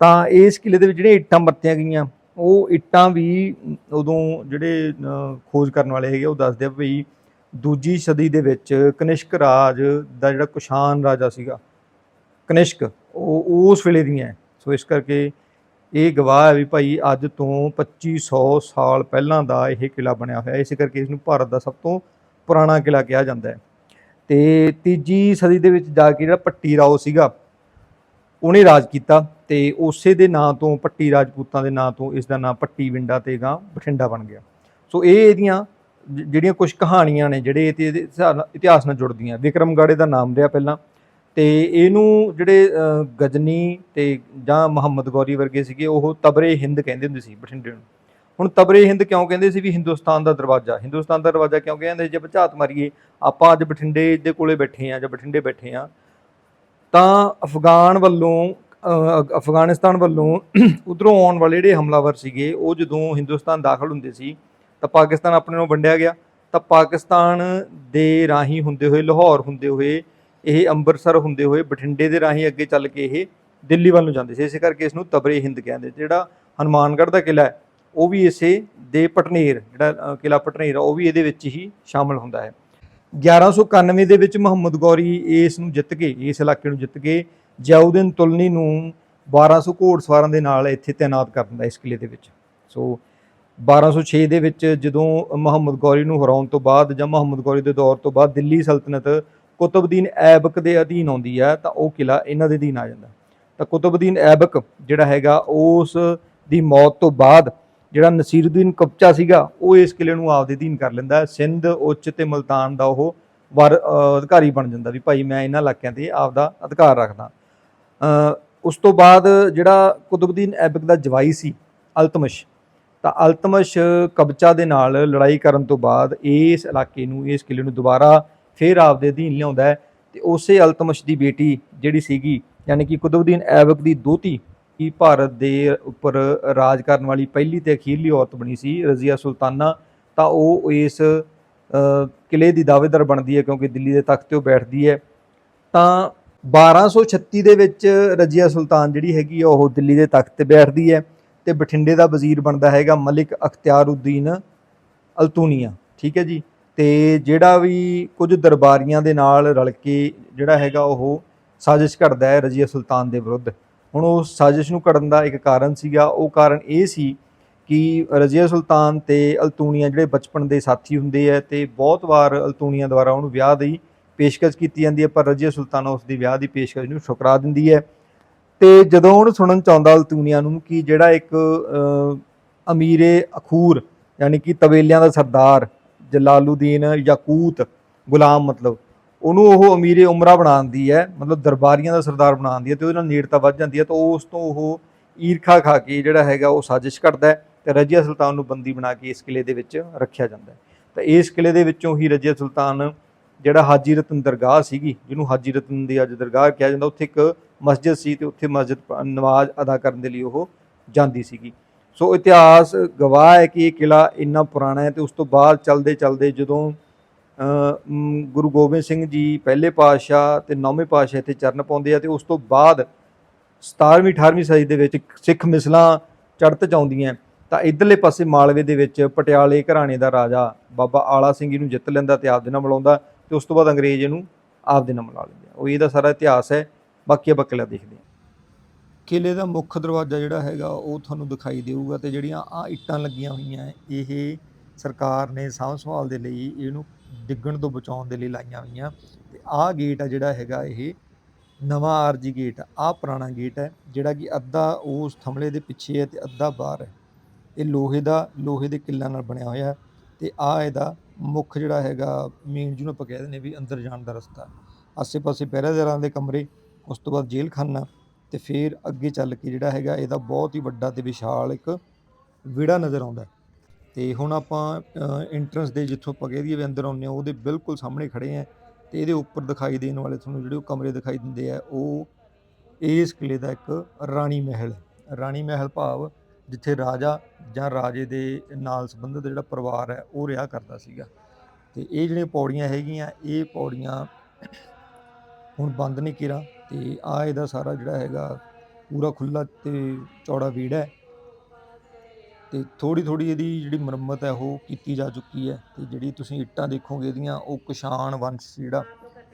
ਤਾਂ ਇਸ ਕਿਲੇ ਦੇ ਵਿੱਚ ਜਿਹੜੀਆਂ ਇੱਟਾਂ ਵਰਤੀਆਂ ਗਈਆਂ ਉਹ ਇੱਟਾਂ ਵੀ ਉਦੋਂ ਜਿਹੜੇ ਖੋਜ ਕਰਨ ਵਾਲੇ ਹੈਗੇ ਉਹ ਦੱਸਦੇ ਆ ਵੀ ਦੂਜੀ ਸਦੀ ਦੇ ਵਿੱਚ ਕਨਿਸ਼ਕ ਰਾਜ ਦਾ ਜਿਹੜਾ ਕੁਸ਼ਾਨ ਰਾਜਾ ਸੀਗਾ ਕਨਿਸ਼ਕ ਉਹ ਉਸ ਵੇਲੇ ਦੀਆਂ ਸੋ ਇਸ ਕਰਕੇ ਇਹ ਗਵਾਹ ਹੈ ਵੀ ਭਾਈ ਅੱਜ ਤੋਂ 2500 ਸਾਲ ਪਹਿਲਾਂ ਦਾ ਇਹ ਕਿਲਾ ਬਣਿਆ ਹੋਇਆ। ਹੈ। ਇਸੇ ਕਰਕੇ ਇਸ ਨੂੰ ਭਾਰਤ ਦਾ ਸਭ ਤੋਂ ਪੁਰਾਣਾ ਕਿਲਾ ਕਿਹਾ ਜਾਂਦਾ ਹੈ। ਤੇ ਤੀਜੀ ਸਦੀ ਦੇ ਵਿੱਚ ਜਾ ਕੇ ਜਿਹੜਾ ਪੱਟੀ ਰਾਓ ਸੀਗਾ, ਉਹਨੇ ਰਾਜ ਕੀਤਾ ਤੇ ਉਸੇ ਦੇ ਨਾਂ ਤੋਂ, ਪੱਟੀ ਰਾਜਪੂਤਾਂ ਦੇ ਨਾਂ ਤੋਂ ਇਸ ਦਾ ਨਾਂ ਪੱਟੀ ਵਿੰਡਾ ਤੇ ਗਾਂ ਬਠਿੰਡਾ ਬਣ ਗਿਆ। ਸੋ ਇਹ ਇਹਦੀਆਂ ਜਿਹੜੀਆਂ ਕੁਝ ਕਹਾਣੀਆਂ ਨੇ, ਜਿਹੜੇ ਇਹਦੇ ਇਤਿਹਾਸ ਨਾਲ ਜੁੜਦੀਆਂ। ਵਿਕਰਮਗੜ੍ਹ ਦਾ ਨਾਮ ਰਿਹਾ ਪਹਿਲਾਂ। ਤੇ ਇਹਨੂੰ ਜਿਹੜੇ ਅ, ਗਜਨੀ ਤੇ ਜਾਂ ਮੁਹੰਮਦ ਗੌਰੀ ਵਰਗੇ ਸੀਗੇ ਉਹ ਤਬਰੇ ਹਿੰਦ ਕਹਿੰਦੇ ਹੁੰਦੇ ਸੀ ਬਠਿੰਡੇ ਨੂੰ। ਹੁਣ ਤਬਰੇ ਹਿੰਦ ਕਿਉਂ ਕਹਿੰਦੇ ਸੀ ਵੀ ਹਿੰਦੁਸਤਾਨ ਦਾ ਦਰਵਾਜ਼ਾ? ਹਿੰਦੁਸਤਾਨ ਦਾ ਦਰਵਾਜ਼ਾ ਕਿਉਂ ਕਹਿੰਦੇ? ਸੀ? ਜੇ ਆਪਾਂ ਝਾਤ ਮਾਰੀਏ ਆਪਾਂ ਅੱਜ ਬਠਿੰਡੇ ਦੇ ਕੋਲੇ ਬੈਠੇ ਆ ਜਾਂ ਬਠਿੰਡੇ ਬੈਠੇ ਆ ਤਾਂ ਅਫਗਾਨ ਵੱਲੋਂ ਅ, ਅਫਗਾਨਿਸਤਾਨ ਵੱਲੋਂ ਉਧਰੋਂ ਆਉਣ ਵਾਲੇ ਜਿਹੜੇ ਹਮਲਾਵਰ ਸੀਗੇ ਉਹ ਜਦੋਂ ਹਿੰਦੁਸਤਾਨ ਦਾਖਲ ਹੁੰਦੇ ਸੀ ਤਾਂ ਪਾਕਿਸਤਾਨ ਆਪਣੇ ਨੂੰ ਵੰਡਿਆ ਗਿਆ। ਤਾਂ ਪਾਕਿਸਤਾਨ ਦੇ ਰਾਹੀਂ ਹੁੰਦੇ ਹੋਏ ਲਾਹੌਰ ਹੁੰਦੇ ਹੋਏ ਇਹ ਅੰਮ੍ਰਿਤਸਰ ਹੁੰਦੇ ਹੋਏ ਬਠਿੰਡੇ ਦੇ ਰਾਹੀਂ ਅੱਗੇ ਚੱਲ ਕੇ ਇਹ ਦਿੱਲੀ ਵੱਲ ਨੂੰ ਜਾਂਦੇ ਸੀ। ਇਸੇ ਕਰਕੇ ਇਸ ਨੂੰ ਤਬਰੇ ਹਿੰਦ ਕਹਿੰਦੇ। ਜਿਹੜਾ ਹਨੂਮਾਨਗੜ੍ਹ ਦਾ ਕਿਲਾ ਹੈ ਉਹ ਵੀ ਇਸੇ ਦੇ ਪਟਨੇਰ ਜਿਹੜਾ ਅ, ਕਿਲਾ ਪਟਨੇਰ ਆ, ਉਹ ਵੀ ਇਹਦੇ ਵਿੱਚ ਹੀ ਸ਼ਾਮਲ ਹੁੰਦਾ ਹੈ। 1191 ਦੇ ਵਿੱਚ ਮੁਹੰਮਦ ਗੌਰੀ ਇਸ ਨੂੰ ਜਿੱਤ ਕੇ ਇਸ ਇਲਾਕੇ ਨੂੰ ਜਿੱਤ ਕੇ ਜਿਆਉਦੀਨ ਤੁਲਨੀ ਨੂੰ 1200 ਘੋੜਸਵਾਰਾਂ ਦੇ ਨਾਲ ਇੱਥੇ ਤਾਇਨਾਤ ਕਰ ਦਿੰਦਾ ਇਸ ਕਿਲੇ ਦੇ ਵਿੱਚ। ਸੋ 1206 ਦੇ ਵਿੱਚ ਜਦੋਂ ਮੁਹੰਮਦ ਗੌਰੀ ਨੂੰ ਹਰਾਉਣ ਤੋਂ ਬਾਅਦ ਜਾਂ ਮੁਹੰਮਦ ਗੌਰੀ ਦੇ ਦੌਰ ਤੋਂ ਬਾਅਦ ਦਿੱਲੀ ਸਲਤਨਤ ਕੁਤਬਦੀਨ ਐਬਕ ਦੇ ਅਧੀਨ ਆਉਂਦੀ ਹੈ ਤਾਂ ਉਹ ਕਿਲਾ ਇਹਨਾਂ ਦੇ ਅਧੀਨ ਆ ਜਾਂਦਾ। ਤਾਂ ਕੁਤਬਦੀਨ ਐਬਕ ਜਿਹੜਾ ਹੈਗਾ, ਉਸ ਦੀ ਮੌਤ ਤੋਂ ਬਾਅਦ ਜਿਹੜਾ ਨਸੀਰੁਦੀਨ ਕਬਚਾ ਸੀਗਾ, ਉਹ ਇਸ ਕਿਲੇ ਨੂੰ ਆਪਦੇ ਅਧੀਨ ਕਰ ਲੈਂਦਾ। ਸਿੰਧ, ਉੱਚ ਤੇ ਮਲਤਾਨ ਦਾ ਉਹ ਵਰ ਅਧਿਕਾਰੀ ਬਣ ਜਾਂਦਾ ਵੀ ਭਾਈ ਮੈਂ ਇਹਨਾਂ ਇਲਾਕਿਆਂ ਤੇ ਆਪਦਾ ਅਧਿਕਾਰ ਰੱਖਦਾ। ਉਸ ਤੋਂ ਬਾਅਦ ਜਿਹੜਾ ਕੁਤਬਦੀਨ ਐਬਕ ਦਾ ਜਵਾਈ ਸੀ, ਅਲਤਮਸ਼, ਤਾਂ ਅਲਤਮਸ਼ ਕਬਚਾ ਦੇ ਨਾਲ ਲੜਾਈ ਕਰਨ ਤੋਂ ਬਾਅਦ ਇਸ ਇਲਾਕੇ ਨੂੰ, ਇਸ ਕਿਲੇ ਨੂੰ ਦੁਬਾਰਾ ਫਿਰ ਆਪਦੇ ਅਧੀਨ ਲਿਆਉਂਦਾ ਹੈ ਤੇ ਉਸੇ ਅਲਤਮਸ਼ ਦੀ ਬੇਟੀ ਜਿਹੜੀ ਸੀਗੀ ਯਾਨੀ ਕਿ ਕੁਤਬਦੀਨ ਐਬਕ ਦੀ ਦੋਤੀ ਕੀ ਭਾਰਤ ਦੇ ਉੱਪਰ ਰਾਜ ਕਰਨ ਵਾਲੀ ਪਹਿਲੀ ਤੇ ਅਖੀਰਲੀ ਔਰਤ ਬਣੀ ਸੀ ਰਜ਼ੀਆ ਸੁਲਤਾਨਾ। ਤਾਂ ਉਹ ਇਸ ਅ, ਕਿਲੇ ਦੀ ਦਾਅਵੇਦਾਰ ਬਣਦੀ ਹੈ ਕਿਉਂਕਿ ਦਿੱਲੀ ਦੇ ਤਖਤ ਤੇ ਉਹ ਬੈਠਦੀ ਹੈ। ਤਾਂ 1236 ਦੇ ਵਿੱਚ ਰਜ਼ੀਆ ਸੁਲਤਾਨ ਜਿਹੜੀ ਹੈਗੀ ਆ ਉਹ ਦਿੱਲੀ ਦੇ ਤਖਤ ਤੇ ਬੈਠਦੀ ਹੈ ਤੇ ਬਠਿੰਡੇ ਦਾ ਵਜ਼ੀਰ ਬਣਦਾ ਹੈਗਾ ਮਲਿਕ ਅਖਤਿਆਰਉਦੀਨ ਅਲਤੂਨੀਆ। ਠੀਕ ਹੈ ਜੀ? ਤੇ ਜਿਹੜਾ ਵੀ ਕੁਝ ਦਰਬਾਰੀਆਂ ਦੇ ਨਾਲ ਰਲ ਕੇ ਜਿਹੜਾ ਹੈਗਾ ਉਹ ਸਾਜ਼ਿਸ਼ ਘੜਦਾ ਹੈ ਰਜ਼ੀਆ ਸੁਲਤਾਨ ਦੇ ਵਿਰੁੱਧ। ਹੁਣ ਉਸ ਸਾਜ਼ਿਸ਼ ਨੂੰ ਘੜਨ ਦਾ ਇੱਕ ਕਾਰਨ ਸੀਗਾ। ਉਹ ਕਾਰਨ ਇਹ ਸੀ ਕਿ ਰਜ਼ੀਆ ਸੁਲਤਾਨ ਤੇ ਅਲਤੂਨੀਆ ਜਿਹੜੇ ਬਚਪਨ ਦੇ ਸਾਥੀ ਹੁੰਦੇ ਆ ਤੇ ਬਹੁਤ ਵਾਰ ਅਲਤੂਨੀਆ ਦੁਆਰਾ ਉਹਨੂੰ ਵਿਆਹ ਦੀ ਪੇਸ਼ਕਸ਼ ਕੀਤੀ ਜਾਂਦੀ ਹੈ, ਪਰ ਰਜ਼ੀਆ ਸੁਲਤਾਨ ਉਸ ਦੀ ਵਿਆਹ ਦੀ ਪੇਸ਼ਕਸ਼ ਨੂੰ ਠੁਕਰਾ ਦਿੰਦੀ ਹੈ। ਤੇ ਜਦੋਂ ਉਹਨੂੰ ਸੁਣਨ ਚ ਆਉਂਦਾ ਅਲਤੂਨੀਆ ਨੂੰ ਕਿ ਜਿਹੜਾ ਇੱਕ ਅਮੀਰੇ ਅਖੂਰ, ਯਾਨੀ ਕਿ ਤਵੇਲਿਆਂ ਦਾ ਸਰਦਾਰ ਜਲਾਲੂਦੀਨ ਯਾਕੂਤ ਗੁਲਾਮ ਮਤਲਬ, ਉਹਨੂੰ ਉਹ ਅਮੀਰੇ ਉਮਰਾ ਬਣਾਉਂਦੀ ਹੈ, ਮਤਲਬ ਦਰਬਾਰੀਆਂ ਦਾ ਸਰਦਾਰ ਬਣਾਉਂਦੀ ਹੈ ਤੇ ਉਹਦੇ ਨਾਲ ਨੇੜਤਾ ਵੱਧ ਜਾਂਦੀ ਹੈ ਤਾਂ ਉਸ ਤੋਂ ਉਹ ਈਰਖਾ ਖਾ ਕੇ ਜਿਹੜਾ ਹੈਗਾ ਉਹ ਸਾਜ਼ਿਸ਼ ਕਰਦਾ ਹੈ ਤੇ ਰਜੀਆ ਸੁਲਤਾਨ ਨੂੰ ਬੰਦੀ ਬਣਾ ਕੇ ਇਸ ਕਿਲੇ ਦੇ ਵਿੱਚ ਰੱਖਿਆ ਜਾਂਦਾ ਹੈ। ਤਾਂ ਇਸ ਕਿਲੇ ਦੇ ਵਿੱਚੋਂ ਹੀ ਰਜੀਆ ਸੁਲਤਾਨ ਜਿਹੜਾ ਹਾਜੀ ਰਤਨ ਦਰਗਾਹ ਸੀਗੀ, ਜਿਹਨੂੰ ਹਾਜੀ ਰਤਨ ਦੀ ਅੱਜ ਦਰਗਾਹ ਕਿਹਾ ਜਾਂਦਾ, ਉੱਥੇ ਇੱਕ ਮਸਜਿਦ ਸੀ ਤੇ ਉੱਥੇ ਮਸਜਿਦ ਨਮਾਜ਼ ਅਦਾ ਕਰਨ ਦੇ ਲਈ ਉਹ ਜਾਂਦੀ ਸੀਗੀ। ਸੋ ਇਤਿਹਾਸ, ਗਵਾਹ ਹੈ ਕਿ ਇਹ ਕਿਲਾ ਇੰਨਾ ਪੁਰਾਣਾ ਹੈ ਤੇ ਉਸ ਤੋਂ ਬਾਅਦ ਚਲਦੇ ਚਲਦੇ ਜਦੋਂ ਗੁਰੂ ਗੋਬਿੰਦ ਸਿੰਘ ਜੀ ਪਹਿਲੇ ਪਾਤਸ਼ਾਹ ਤੇ ਨੌਵੇਂ ਪਾਤਸ਼ਾਹ ਇੱਥੇ ਚਰਨ ਪਾਉਂਦੇ ਆ ਤੇ ਉਸ ਤੋਂ ਬਾਅਦ 17ਵੀਂ 18ਵੀਂ ਸਦੀ ਦੇ ਵਿੱਚ ਸਿੱਖ ਮਿਸਲਾਂ ਚੜ੍ਹਤ ਚ ਆਉਂਦੀਆਂ। ਤਾਂ ਇਧਰਲੇ ਪਾਸੇ ਮਾਲਵੇ ਦੇ ਵਿੱਚ ਪਟਿਆਲੇ ਘਰਾਣੇ ਦਾ ਰਾਜਾ ਬਾਬਾ ਆਲਾ ਸਿੰਘ ਜੀ ਨੂੰ ਜਿੱਤ ਲੈਂਦਾ ਤੇ ਆਪਦੇ ਨਾਲ ਮਿਲਾਉਂਦਾ ਤੇ ਉਸ ਤੋਂ ਬਾਅਦ ਅੰਗਰੇਜ਼ ਇਹਨੂੰ ਆਪਦੇ ਨਾਲ ਮਿਲਾ ਲੈਂਦੇ ਉਹ ਇਹਦਾ ਸਾਰਾ ਇਤਿਹਾਸ ਹੈ, ਬਾਕੀ ਆਪਾਂ ਕਿਲਾ ਦੇਖਦੇ ਹਾਂ। ਕਿਲੇ ਦਾ ਮੁੱਖ ਦਰਵਾਜ਼ਾ ਜਿਹੜਾ ਹੈਗਾ, ਉਹ ਤੁਹਾਨੂੰ ਦਿਖਾਈ ਦੇਊਗਾ ਤੇ ਜਿਹੜੀਆਂ ਆ ਇੱਟਾਂ ਲੱਗੀਆਂ ਹੋਈਆਂ ਇਹ ਸਰਕਾਰ ਨੇ ਸਾਂਭ ਸੰਭਾਲ ਦੇ ਲਈ ਇਹਨੂੰ ਡਿੱਗਣ ਤੋਂ ਬਚਾਉਣ ਦੇ ਲਈ ਲਾਈਆਂ ਹੋਈਆਂ। ਤੇ ਆਹ ਗੇਟ ਆ ਜਿਹੜਾ ਹੈਗਾ, ਇਹ ਨਵਾਂ ਆਰਜੀ ਗੇਟ ਆ ਪੁਰਾਣਾ ਗੇਟ ਹੈ ਜਿਹੜਾ ਕਿ ਅੱਧਾ ਉਸ ਥੰਮਲੇ ਦੇ ਪਿੱਛੇ ਹੈ ਤੇ ਅੱਧਾ ਬਾਹਰ ਹੈ ਇਹ ਲੋਹੇ ਦਾ, ਲੋਹੇ ਦੇ ਕਿੱਲਾਂ ਨਾਲ ਬਣਿਆ ਹੋਇਆ ਹੈ ਤੇ ਆ ਇਹਦਾ ਮੁੱਖ ਜਿਹੜਾ ਹੈਗਾ ਮੇਨ ਜਿਹਨੂੰ ਆਪਾਂ ਕਹਿ ਦਿੰਦੇ ਨੇ ਵੀ ਅੰਦਰ ਜਾਣ ਦਾ ਰਸਤਾ। ਆਸੇ-ਪਾਸੇ ਪਹਿਰੇਦਾਰਾਂ ਦੇ ਕਮਰੇ, ਉਸ ਤੋਂ ਬਾਅਦ ਜੇਲ੍ਹਖਾਨਾ ਤੇ ਫਿਰ ਅੱਗੇ ਚੱਲ ਕੇ ਜਿਹੜਾ ਹੈਗਾ ਇਹਦਾ ਬਹੁਤ ਹੀ ਵੱਡਾ ਤੇ ਵਿਸ਼ਾਲ ਇੱਕ ਵਿੜਾ ਨਜ਼ਰ ਆਉਂਦਾ ਹੈ। ਤੇ ਹੁਣ ਆਪਾਂ ਐਂਟਰੈਂਸ ਦੇ ਜਿੱਥੋਂ ਆਪਾਂ ਕਹਿ ਦਈਏ ਵੀ ਅੰਦਰ ਆਉਂਦੇ ਹਾਂ, ਉਹਦੇ ਬਿਲਕੁਲ ਸਾਹਮਣੇ ਖੜੇ ਆ ਤੇ ਇਹਦੇ ਉੱਪਰ ਦਿਖਾਈ ਦੇਣ ਵਾਲੇ ਤੁਹਾਨੂੰ ਜਿਹੜੇ ਉਹ ਕਮਰੇ ਦਿਖਾਈ ਦਿੰਦੇ ਆ, ਉਹ ਇਸ ਕਿਲੇ ਦਾ ਇੱਕ ਰਾਣੀ ਮਹਿਲ ਹੈ। ਰਾਣੀ ਮਹਿਲ ਭਾਵ ਜਿੱਥੇ ਰਾਜਾ ਜਾਂ ਰਾਜੇ ਦੇ ਨਾਲ ਸੰਬੰਧਿਤ ਜਿਹੜਾ ਪਰਿਵਾਰ ਹੈ, ਉਹ ਰਿਹਾ ਕਰਦਾ ਸੀਗਾ ਤੇ ਇਹ ਜਿਹੜੀਆਂ ਪੌੜੀਆਂ ਹੈਗੀਆਂ, ਇਹ ਪੌੜੀਆਂ ਹੁਣ ਬੰਦ ਨਹੀਂ ਕੀਰਾ ਤੇ ਆ ਇਹਦਾ ਸਾਰਾ ਜਿਹੜਾ ਹੈਗਾ ਪੂਰਾ ਖੁੱਲਾ ਤੇ ਚੌੜਾ ਵੀੜ ਹੈ। ਤੇ ਥੋੜੀ ਥੋੜੀ ਇਹਦੀ ਜਿਹੜੀ ਮੁਰੰਮਤ ਹੈ ਉਹ ਕੀਤੀ ਜਾ ਚੁੱਕੀ ਹੈ ਤੇ ਜਿਹੜੀ ਤੁਸੀਂ ਇੱਟਾਂ ਦੇਖੋਗੇ ਇਹਦੀਆਂ, ਉਹ ਕੁਸ਼ਾਨ ਵੰਸ਼ ਸੀ ਜਿਹੜਾ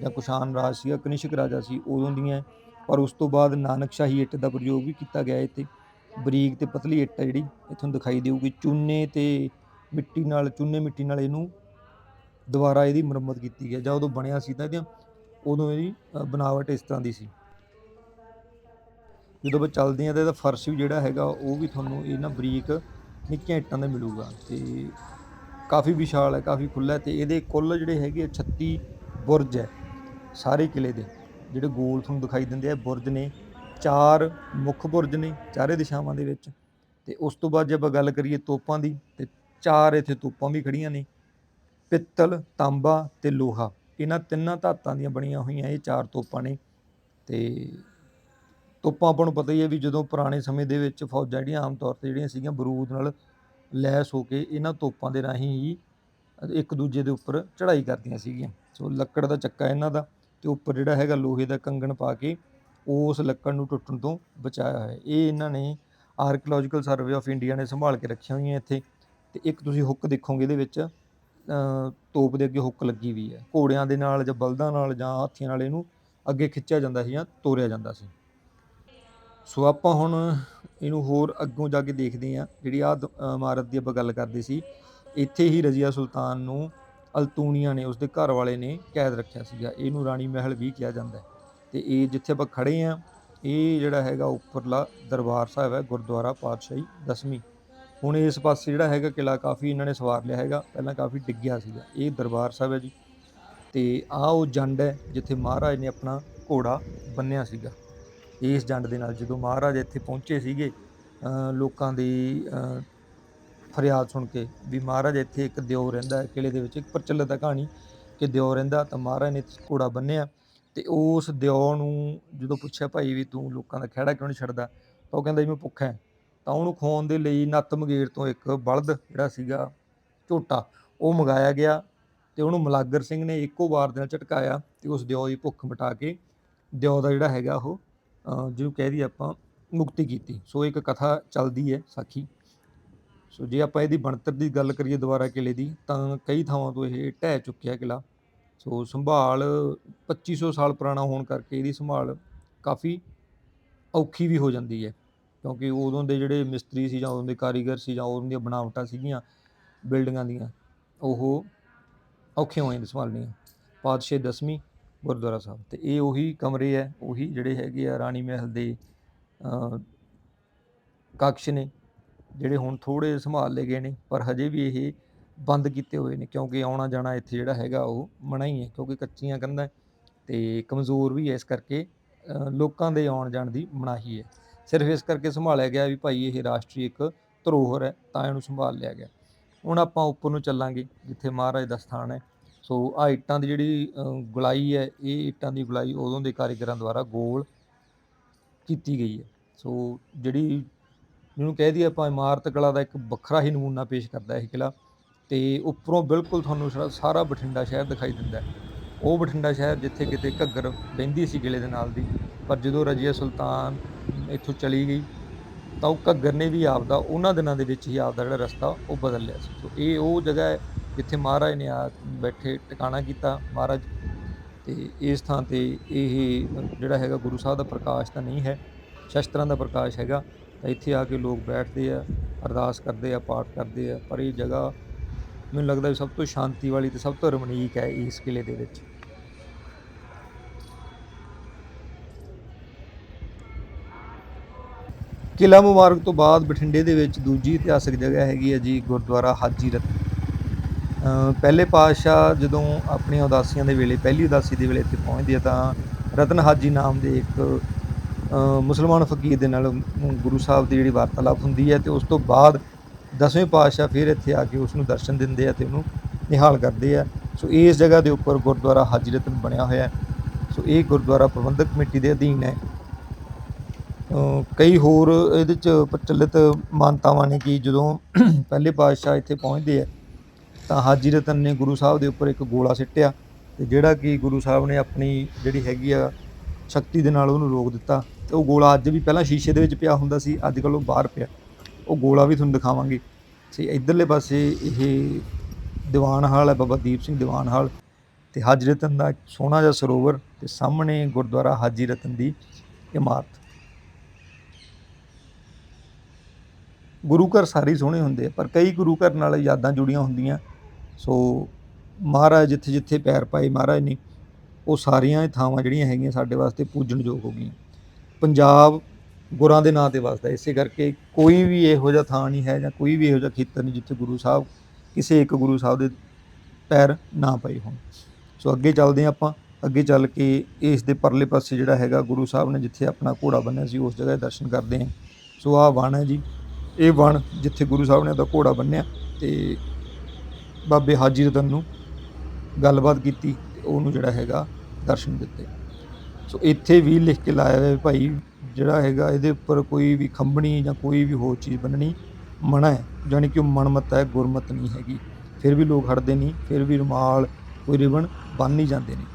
ਜਾਂ ਕੁਸ਼ਾਨ ਰਾਜ ਸੀਗਾ, ਕਨਿਸ਼ਕ ਰਾਜਾ ਸੀ, ਉਦੋਂ ਦੀਆਂ ਪਰ ਉਸ ਤੋਂ ਬਾਅਦ ਨਾਨਕ ਸ਼ਾਹੀ ਇੱਟ ਦਾ ਪ੍ਰਯੋਗ ਵੀ ਕੀਤਾ ਗਿਆ ਇੱਥੇ। ਬਰੀਕ ਤੇ ਪਤਲੀ ਇੱਟ ਹੈ ਜਿਹੜੀ, ਇਹ ਦਿਖਾਈ ਦੇਊਗੀ। ਚੂਨੇ ਤੇ ਮਿੱਟੀ ਨਾਲ, ਚੂਨੇ ਮਿੱਟੀ ਨਾਲ ਇਹਨੂੰ ਦੁਬਾਰਾ ਇਹਦੀ ਮੁਰੰਮਤ ਕੀਤੀ ਗਈ ਜਾਂ ਉਦੋਂ ਬਣਿਆ ਸੀ ਤਾਂ ਇਹਦੀਆਂ ਉਦੋਂ ਇਹਦੀ ਬਣਾਵਟ ਇਸ ਤਰ੍ਹਾਂ ਦੀ ਸੀ। ਜਦੋਂ ਆਪਾਂ ਚੱਲਦੇ ਹਾਂ ਤਾਂ ਇਹਦਾ ਫਰਸ਼ ਵੀ ਜਿਹੜਾ ਹੈਗਾ, ਉਹ ਵੀ ਤੁਹਾਨੂੰ ਇਹਨਾਂ ਬਰੀਕ ਨਿੱਕੀਆਂ ਇੱਟਾਂ ਦਾ ਮਿਲੂਗਾ। ਤੇ ਕਾਫੀ ਵਿਸ਼ਾਲ ਹੈ, ਕਾਫੀ ਖੁੱਲ੍ਹਾ ਹੈ ਤੇ ਇਹਦੇ ਕੁੱਲ ਜਿਹੜੇ ਹੈਗੇ ਆ 36 ਬੁਰਜ ਹੈ, ਸਾਰੇ ਕਿਲੇ ਦੇ। ਜਿਹੜੇ ਗੋਲ ਤੁਹਾਨੂੰ ਦਿਖਾਈ ਦਿੰਦੇ ਆ ਬੁਰਜ ਨੇ, ਚਾਰ ਮੁੱਖ ਬੁਰਜ ਨੇ ਚਾਰੇ ਦਿਸ਼ਾਵਾਂ ਦੇ ਵਿੱਚ। ਤੇ ਉਸ ਤੋਂ ਬਾਅਦ ਜੇ ਆਪਾਂ ਗੱਲ ਕਰੀਏ ਤੋਪਾਂ ਦੀ, ਤੇ ਚਾਰ ਇੱਥੇ ਤੋਪਾਂ ਵੀ ਖੜੀਆਂ ਨੇ, ਪਿੱਤਲ, ਤਾਂਬਾ ਤੇ ਲੋਹਾ। ਇਹਨਾਂ ਤਿੰਨਾਂ ਧਾਤਾਂ ਦੀਆਂ ਬਣੀਆਂ ਹੋਈਆਂ, ਇਹ ਚਾਰ ਤੋਪਾਂ ਨੇ। ਤੇ ਤੋਪਾਂ ਆਪਾਂ ਨੂੰ ਪਤਾ ਹੀ ਹੈ ਵੀ ਜਦੋਂ ਪੁਰਾਣੇ ਸਮੇਂ ਦੇ ਵਿੱਚ ਫੌਜਾਂ ਜਿਹੜੀਆਂ ਆਮ ਤੌਰ ਤੇ ਜਿਹੜੀਆਂ ਸੀਗੀਆਂ, ਬਰੂਦ ਨਾਲ ਲੈਸ ਹੋ ਕੇ ਇਹਨਾਂ ਤੋਪਾਂ ਦੇ ਰਾਹੀਂ ਹੀ ਇੱਕ ਦੂਜੇ ਦੇ ਉੱਪਰ ਚੜ੍ਹਾਈ ਕਰਦੀਆਂ ਸੀਗੀਆਂ। ਸੋ ਲੱਕੜ ਦਾ ਚੱਕਾ ਇਹਨਾਂ ਦਾ ਤੇ ਉੱਪਰ ਜਿਹੜਾ ਹੈਗਾ ਲੋਹੇ ਦਾ ਕੰਗਣ ਪਾ ਕੇ ਉਸ ਲੱਕੜ ਨੂੰ ਟੁੱਟਣ ਤੋਂ ਬਚਾਇਆ ਹੋਇਆ ਇਹ ਇਹਨਾਂ ਨੇ ਆਰਕੀਓਲੋਜੀਕਲ ਸਰਵੇ ਆਫ ਇੰਡੀਆ ਨੇ ਸੰਭਾਲ ਕੇ ਰੱਖੀਆਂ ਹੋਈਆਂ ਇੱਥੇ। ਤੇ ਇੱਕ ਤੁਸੀਂ ਹੁੱਕ ਦੇਖੋਗੇ ਇਹਦੇ ਵਿੱਚ ਤੋਪ ਦੇ ਅੱਗੇ ਹੁੱਕ ਲੱਗੀ ਵੀ ਹੈ। ਘੋੜਿਆਂ ਦੇ ਨਾਲ ਜਾਂ ਬਲਦਾਂ ਨਾਲ ਜਾਂ ਹਾਥੀਆਂ ਨਾਲ ਇਹਨੂੰ ਅੱਗੇ ਖਿੱਚਿਆ ਜਾਂਦਾ ਸੀ ਜਾਂ ਤੋਰਿਆ ਜਾਂਦਾ ਸੀ। ਸੋ ਆਪਾਂ ਹੁਣ ਇਹਨੂੰ ਹੋਰ ਅੱਗੋਂ ਜਾ ਕੇ ਦੇਖਦੇ ਹਾਂ। ਜਿਹੜੀ ਆ ਇਮਾਰਤ ਦੀ ਆਪਾਂ ਗੱਲ ਕਰਦੇ ਸੀ, ਇੱਥੇ ਹੀ ਰਜ਼ੀਆ ਸੁਲਤਾਨ ਨੂੰ ਅਲਤੂਨੀਆ ਨੇ, ਉਸਦੇ ਘਰ ਵਾਲੇ ਨੇ ਕੈਦ ਰੱਖਿਆ ਸੀਗਾ। ਇਹਨੂੰ ਰਾਣੀ ਮਹਿਲ ਵੀ ਕਿਹਾ ਜਾਂਦਾ ਹੈ। ਤੇ ਇਹ ਜਿੱਥੇ ਆਪਾਂ ਖੜੇ ਆ ਇਹ ਜਿਹੜਾ ਹੈਗਾ ਉੱਪਰਲਾ ਦਰਬਾਰ ਸਾਹਿਬ ਹੈ, ਗੁਰਦੁਆਰਾ ਪਾਤਸ਼ਾਹੀ ਦਸਵੀਂ। ਹੁਣ ਇਸ ਪਾਸੇ ਜਿਹੜਾ ਹੈਗਾ ਕਿਲਾ ਕਾਫੀ ਇਹਨਾਂ ਨੇ ਸਵਾਰ ਲਿਆ ਹੈਗਾ, ਪਹਿਲਾਂ ਕਾਫੀ ਡਿੱਗਿਆ ਸੀਗਾ, ਇਹ ਦਰਬਾਰ ਸਾਹਿਬ ਹੈ ਜੀ। ਤੇ ਆਹ ਉਹ ਜੰਡ ਹੈ ਜਿੱਥੇ ਮਹਾਰਾਜ ਨੇ ਆਪਣਾ ਘੋੜਾ ਬੰਨਿਆ ਸੀਗਾ। ਇਸ ਜੰਡ ਦੇ ਨਾਲ ਜਦੋਂ ਮਹਾਰਾਜ ਇੱਥੇ ਪਹੁੰਚੇ ਸੀਗੇ ਲੋਕਾਂ ਦੀ ਫਰਿਆਦ ਸੁਣ ਕੇ ਵੀ ਮਹਾਰਾਜ ਇੱਥੇ ਇੱਕ ਦਿਓ ਰਹਿੰਦਾ ਹੈ ਕਿਲੇ ਦੇ ਵਿੱਚ ਇੱਕ ਪ੍ਰਚਲਿਤ ਹੈ ਕਹਾਣੀ ਕਿ ਦਿਓ ਰਹਿੰਦਾ, ਤਾਂ ਮਹਾਰਾਜ ਨੇ ਘੋੜਾ ਬੰਨਿਆ ਤੇ ਉਸ ਦਿਓ ਨੂੰ ਜਦੋਂ ਪੁੱਛਿਆ, ਭਾਈ ਵੀ ਤੂੰ ਲੋਕਾਂ ਦਾ ਖਹਿੜਾ ਕਿਉਂ ਨਹੀਂ ਛੱਡਦਾ? ਤਾਂ ਉਹ ਕਹਿੰਦਾ, ਜੀ ਮੈਂ ਭੁੱਖਾ ਹਾਂ। ਤਾਂ ਉਹਨੂੰ ਖਵਾਉਣ ਦੇ ਲਈ ਨੱਤ ਮਗੇਰ ਤੋਂ ਇੱਕ ਬਲਦ ਜਿਹੜਾ ਸੀਗਾ, ਝੋਟਾ ਉਹ ਮੰਗਾਇਆ ਗਿਆ ਤੇ ਉਹਨੂੰ ਮਲਾਗਰ ਸਿੰਘ ਨੇ ਇੱਕੋ ਵਾਰ ਦੇ ਨਾਲ ਝਟਕਾਇਆ ਤੇ ਉਸ ਦਿਓ ਦੀ ਭੁੱਖ ਮਿਟਾ ਕੇ ਦਿਓ ਦਾ ਜਿਹੜਾ ਹੈਗਾ ਉਹ ਜਿਹਨੂੰ ਕਹਿ ਦਈਏ ਆਪਾਂ, ਮੁਕਤੀ ਕੀਤੀ। ਸੋ ਇੱਕ ਕਥਾ ਚੱਲਦੀ ਹੈ ਸਾਖੀ। ਸੋ ਜੇ ਆਪਾਂ ਇਹਦੀ ਬਣਤਰ ਦੀ ਗੱਲ ਕਰੀਏ ਦੁਬਾਰਾ ਕਿਲੇ ਦੀ, ਤਾਂ ਕਈ ਥਾਵਾਂ ਤੋਂ ਇਹ ਢਹਿ ਚੁੱਕਿਆ ਕਿਲਾ। ਸੋ ਸੰਭਾਲ 2500 ਸਾਲ ਪੁਰਾਣਾ ਹੋਣ ਕਰਕੇ ਇਹਦੀ ਸੰਭਾਲ ਕਾਫੀ ਔਖੀ ਵੀ ਹੋ ਜਾਂਦੀ ਹੈ। ਕਿਉਂਕਿ ਉਦੋਂ ਦੇ ਜਿਹੜੇ ਮਿਸਤਰੀ ਸੀ ਜਾਂ ਉਦੋਂ ਦੇ ਕਾਰੀਗਰ ਸੀ ਜਾਂ ਉਦੋਂ ਦੀਆਂ ਬਣਾਵਟਾਂ ਸੀਗੀਆਂ ਬਿਲਡਿੰਗਾਂ ਦੀਆਂ, ਉਹ ਔਖੇ ਹੋਏ ਨੇ ਸੰਭਾਲਣੀਆਂ। ਪਾਤਸ਼ਾਹ ਦਸਵੀਂ ਗੁਰਦੁਆਰਾ ਸਾਹਿਬ, ਤੇ ਇਹ ਉਹੀ ਕਮਰੇ ਹੈ, ਉਹੀ ਜਿਹੜੇ ਹੈਗੇ ਆ ਰਾਣੀ ਮਹਿਲ ਦੇ ਕਕਸ਼ ਨੇ, ਜਿਹੜੇ ਹੁਣ ਥੋੜੇ ਸੰਭਾਲ ਲਏ ਗਏ ਨੇ, ਪਰ ਹਜੇ ਵੀ ਇਹ ਬੰਦ ਕੀਤੇ ਹੋਏ ਨੇ, ਕਿਉਂਕਿ ਆਉਣਾ ਜਾਣਾ ਇੱਥੇ ਜਿਹੜਾ ਹੈਗਾ ਉਹ ਮਨਾ ਹੀ ਹੈ, ਕਿਉਂਕਿ ਕੱਚੀਆਂ ਕੰਧਾਂ ਹੈ ਤੇ ਕਮਜ਼ੋਰ ਵੀ ਹੈ ਇਸ ਕਰਕੇ ਲੋਕਾਂ ਦੇ ਆਉਣ ਜਾਣ ਦੀ ਮਨਾਹੀ ਹੈ। ਸਿਰਫ ਇਸ ਕਰਕੇ ਸੰਭਾਲਿਆ ਗਿਆ ਵੀ ਭਾਈ ਇਹ ਰਾਸ਼ਟਰੀ ਇੱਕ ਧਰੋਹਰ ਹੈ, ਤਾਂ ਇਹਨੂੰ ਸੰਭਾਲ ਲਿਆ ਗਿਆ। ਹੁਣ ਆਪਾਂ ਉੱਪਰ ਨੂੰ ਚੱਲਾਂਗੇ, ਜਿੱਥੇ ਮਹਾਰਾਜ ਦਾ ਸਥਾਨ ਹੈ। ਸੋ ਆ ਇੱਟਾਂ ਦੀ ਜਿਹੜੀ ਗੁਲਾਈ ਹੈ, ਇਹ ਇੱਟਾਂ ਦੀ ਗੁਲਾਈ ਉਦੋਂ ਦੇ ਕਾਰੀਗਰਾਂ ਦੁਆਰਾ ਗੋਲ ਕੀਤੀ ਗਈ ਹੈ। ਸੋ ਜਿਹੜੀ ਜਿਹਨੂੰ ਕਹਿ ਦਈਏ ਆਪਾਂ ਇਮਾਰਤ ਕਲਾ ਦਾ ਇੱਕ ਵੱਖਰਾ ਹੀ ਨਮੂਨਾ ਪੇਸ਼ ਕਰਦਾ ਇਹ ਕਿਲਾ ਤੇ ਉੱਪਰੋਂ ਬਿਲਕੁਲ ਤੁਹਾਨੂੰ ਸਾਰਾ- ਸਾਰਾ ਬਠਿੰਡਾ ਸ਼ਹਿਰ ਦਿਖਾਈ ਦਿੰਦਾ ਹੈ। ਉਹ ਬਠਿੰਡਾ ਸ਼ਹਿਰ ਜਿੱਥੇ ਕਿਤੇ ਘੱਗਰ ਬਹਿੰਦੀ ਸੀ ਗਿਲੇ ਦੇ ਨਾਲ ਦੀ, ਪਰ ਜਦੋਂ ਰਜੀਆ ਸੁਲਤਾਨ ਇੱਥੋਂ ਚਲੀ ਗਈ, ਤਾਂ ਉਹ ਘੱਗਰ ਨੇ ਵੀ ਆਪਦਾ ਉਹਨਾਂ ਦਿਨਾਂ ਦੇ ਵਿੱਚ ਹੀ ਆਪਦਾ ਜਿਹੜਾ ਰਸਤਾ ਉਹ ਬਦਲ ਲਿਆ ਸੀ। ਸੋ ਇਹ ਉਹ ਜਗ੍ਹਾ ਹੈ ਜਿੱਥੇ ਮਹਾਰਾਜ ਨੇ ਆ ਬੈਠੇ ਟਿਕਾਣਾ ਕੀਤਾ ਮਹਾਰਾਜ, ਤੇ ਇਸ ਥਾਂ ਤੇ ਇਹ ਜਿਹੜਾ ਹੈਗਾ ਗੁਰੂ ਸਾਹਿਬ ਦਾ ਪ੍ਰਕਾਸ਼ ਤਾਂ ਨਹੀਂ ਹੈ, ਸ਼ਸਤਰਾਂ ਦਾ ਪ੍ਰਕਾਸ਼ ਹੈਗਾ, ਤਾਂ ਇੱਥੇ ਆ ਕੇ ਲੋਕ ਬੈਠਦੇ ਆ, ਅਰਦਾਸ ਕਰਦੇ ਆ, ਪਾਠ ਕਰਦੇ ਆ, ਪਰ ਇਹ ਜਗ੍ਹਾ ਮੈਨੂੰ ਲੱਗਦਾ ਵੀ ਸਭ ਤੋਂ ਸ਼ਾਂਤੀ ਵਾਲੀ ਤੇ ਸਭ ਤੋਂ ਰਮਣੀਕ ਹੈ ਇਸ ਕਿਲੇ ਦੇ ਵਿੱਚ। ਕਿਲਾ ਮੁਬਾਰਕ ਤੋਂ ਬਾਅਦ ਬਠਿੰਡੇ ਦੇ ਵਿੱਚ ਦੂਜੀ ਇਤਿਹਾਸਕ ਜਗ੍ਹਾ ਹੈਗੀ ਹੈ ਜੀ ਗੁਰਦੁਆਰਾ ਹਾਜੀ ਰਤਨ ਪਹਿਲੇ ਪਾਤਸ਼ਾਹ ਜਦੋਂ ਆਪਣੀਆਂ ਉਦਾਸੀਆਂ ਦੇ ਵੇਲੇ, ਪਹਿਲੀ ਉਦਾਸੀ ਦੇ ਵੇਲੇ ਇੱਥੇ ਪਹੁੰਚਦੇ ਆ ਤਾਂ ਰਤਨ ਹਾਜੀ ਨਾਮ ਦੇ ਇੱਕ ਮੁਸਲਮਾਨ ਫਕੀਰ ਦੇ ਨਾਲ ਗੁਰੂ ਸਾਹਿਬ ਦੀ ਜਿਹੜੀ ਵਾਰਤਾਲਾਪ ਹੁੰਦੀ ਹੈ ਤੇ ਉਸ ਤੋਂ ਬਾਅਦ ਦਸਵੇਂ ਪਾਤਸ਼ਾਹ ਫਿਰ ਇੱਥੇ ਆ ਕੇ ਉਸ ਨੂੰ ਦਰਸ਼ਨ ਦਿੰਦੇ ਆ ਤੇ ਉਹਨੂੰ ਨਿਹਾਲ ਕਰਦੇ ਆ। ਸੋ ਇਸ ਜਗ੍ਹਾ ਦੇ ਉੱਪਰ ਗੁਰਦੁਆਰਾ ਹਾਜੀ ਰਤਨ ਬਣਿਆ ਹੋਇਆ ਹੈ। ਸੋ ਇਹ ਗੁਰਦੁਆਰਾ ਪ੍ਰਬੰਧਕ ਕਮੇਟੀ ਦੇ ਅਧੀਨ ਹੈ। ਕਈ ਹੋਰ ਇਹਦੇ ਚ ਪ੍ਰਚਲਿਤ ਮਾਨਤਾਵਾਂ ਨੇ ਕਿ ਜਦੋਂ ਪਹਿਲੇ ਪਾਤਸ਼ਾਹ ਇੱਥੇ ਪਹੁੰਚਦੇ ਆ, ਤਾਂ ਹਾਜੀ ਰਤਨ ਨੇ ਗੁਰੂ ਸਾਹਿਬ ਦੇ ਉੱਪਰ ਇੱਕ ਗੋਲਾ ਸਿੱਟਿਆ ਤੇ ਜਿਹੜਾ ਕਿ ਗੁਰੂ ਸਾਹਿਬ ਨੇ ਆਪਣੀ ਜਿਹੜੀ ਹੈਗੀ ਆ ਸ਼ਕਤੀ ਦੇ ਨਾਲ ਉਹਨੂੰ ਰੋਕ ਦਿੱਤਾ। ਤੇ ਉਹ ਗੋਲਾ ਅੱਜ ਵੀ ਪਹਿਲਾਂ ਸ਼ੀਸ਼ੇ ਦੇ ਵਿੱਚ ਪਿਆ ਹੁੰਦਾ ਸੀ, ਅੱਜ ਕੱਲ੍ਹ ਉਹ ਬਾਹਰ ਪਿਆ। ਉਹ ਗੋਲਾ ਵੀ ਤੁਹਾਨੂੰ ਦਿਖਾਵਾਂਗੇ। ਤੇ ਇਧਰਲੇ ਪਾਸੇ ਇਹ ਦੀਵਾਨ ਹਾਲ ਹੈ ਬਾਬਾ ਦੀਪ ਸਿੰਘ ਦੀਵਾਨ ਹਾਲ ਤੇ ਹਾਜੀ ਰਤਨ ਦਾ ਸੋਹਣਾ ਜਿਹਾ ਸਰੋਵਰ ਤੇ ਸਾਹਮਣੇ ਗੁਰਦੁਆਰਾ ਹਾਜੀ ਰਤਨ ਦੀ ਇਮਾਰਤ। ਗੁਰੂ ਘਰ ਸਾਰੇ ਸੋਹਣੇ ਹੁੰਦੇ ਪਰ ਕਈ ਗੁਰੂ ਘਰ ਨਾਲ ਯਾਦਾਂ ਜੁੜੀਆਂ ਹੁੰਦੀਆਂ। ਸੋ ਮਹਾਰਾਜ ਜਿੱਥੇ ਜਿੱਥੇ ਪੈਰ ਪਾਏ ਮਹਾਰਾਜ ਨੇ, ਉਹ ਸਾਰੀਆਂ ਥਾਵਾਂ ਜਿਹੜੀਆਂ ਹੈਗੀਆਂ ਸਾਡੇ ਵਾਸਤੇ ਪੂਜਣਯੋਗ ਹੋ ਗਈਆਂ। ਪੰਜਾਬ ਗੁਰਾਂ ਦੇ ਨਾਂ ਤੇ ਵਸਦਾ। ਇਸੇ ਕਰਕੇ ਕੋਈ ਵੀ ਇਹੋ ਜਿਹਾ ਥਾਂ ਨਹੀਂ ਹੈ ਜਾਂ ਕੋਈ ਵੀ ਇਹੋ ਜਿਹਾ ਖੇਤਰ ਨਹੀਂ ਜਿੱਥੇ ਗੁਰੂ ਸਾਹਿਬ, ਕਿਸੇ ਇੱਕ ਗੁਰੂ ਸਾਹਿਬ ਦੇ ਪੈਰ ਨਾ ਪਏ ਹੋਣ। ਸੋ ਅੱਗੇ ਚੱਲਦੇ ਹਾਂ ਆਪਾਂ। ਅੱਗੇ ਚੱਲ ਕੇ ਇਸ ਦੇ ਪਰਲੇ ਪਾਸੇ ਜਿਹੜਾ ਹੈਗਾ ਗੁਰੂ ਸਾਹਿਬ ਨੇ ਜਿੱਥੇ ਆਪਣਾ ਘੋੜਾ ਬੰਨਿਆ ਸੀ, ਉਸ ਜਗ੍ਹਾ ਦੇ ਦਰਸ਼ਨ ਕਰਦੇ ਹਾਂ। ਸੋ ਆਹ ਵਣ ਹੈ ਜੀ। ਇਹ ਵਣ ਜਿੱਥੇ ਗੁਰੂ ਸਾਹਿਬ ਨੇ ਉਹਦਾ ਘੋੜਾ ਬੰਨਿਆ ਤੇ ਬਾਬੇ ਹਾਜੀ ਰਤਨ ਨੂੰ ਗੱਲਬਾਤ ਕੀਤੀ ਤੇ ਉਹਨੂੰ ਜਿਹੜਾ ਹੈਗਾ ਦਰਸ਼ਨ ਦਿੱਤੇ। ਸੋ ਇੱਥੇ ਵੀ ਲਿਖ ਕੇ ਲਾਇਆ ਹੋਇਆ ਭਾਈ ਜਿਹੜਾ ਹੈਗਾ ਇਹਦੇ ਉੱਪਰ ਕੋਈ ਵੀ ਖੰਭਣੀ ਜਾਂ ਕੋਈ ਵੀ ਹੋਰ ਚੀਜ਼ ਬੰਨਣੀ ਮਨਾ ਹੈ, ਜਾਣੀ ਕਿ ਉਹ ਮਨਮਤ ਹੈ, ਗੁਰਮਤ ਨਹੀਂ ਹੈਗੀ। ਫਿਰ ਵੀ ਲੋਕ ਹਟਦੇ ਨਹੀਂ, ਫਿਰ ਵੀ ਰੁਮਾਲ, ਕੋਈ ਰਿਬਨ ਬੰਨ ਹੀ ਜਾਂਦੇ ਨੇ।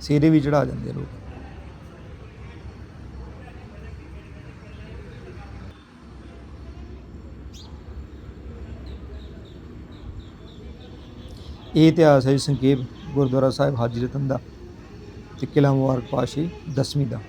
ਸਿਰੇ ਵੀ ਚੜਾ ਜਾਂਦੇ ਲੋਕ। ਇਹ ਇਤਿਹਾਸ ਹੈ ਸੰਖੇਪ ਗੁਰਦੁਆਰਾ ਸਾਹਿਬ ਹਾਜੀ ਰਤਨ ਦਾ। ਤੇ ਕਿਲ੍ਹਾ ਮੁਬਾਰਕ ਪਾਸ਼ੀ ਦਸਵੀਂ ਦਾ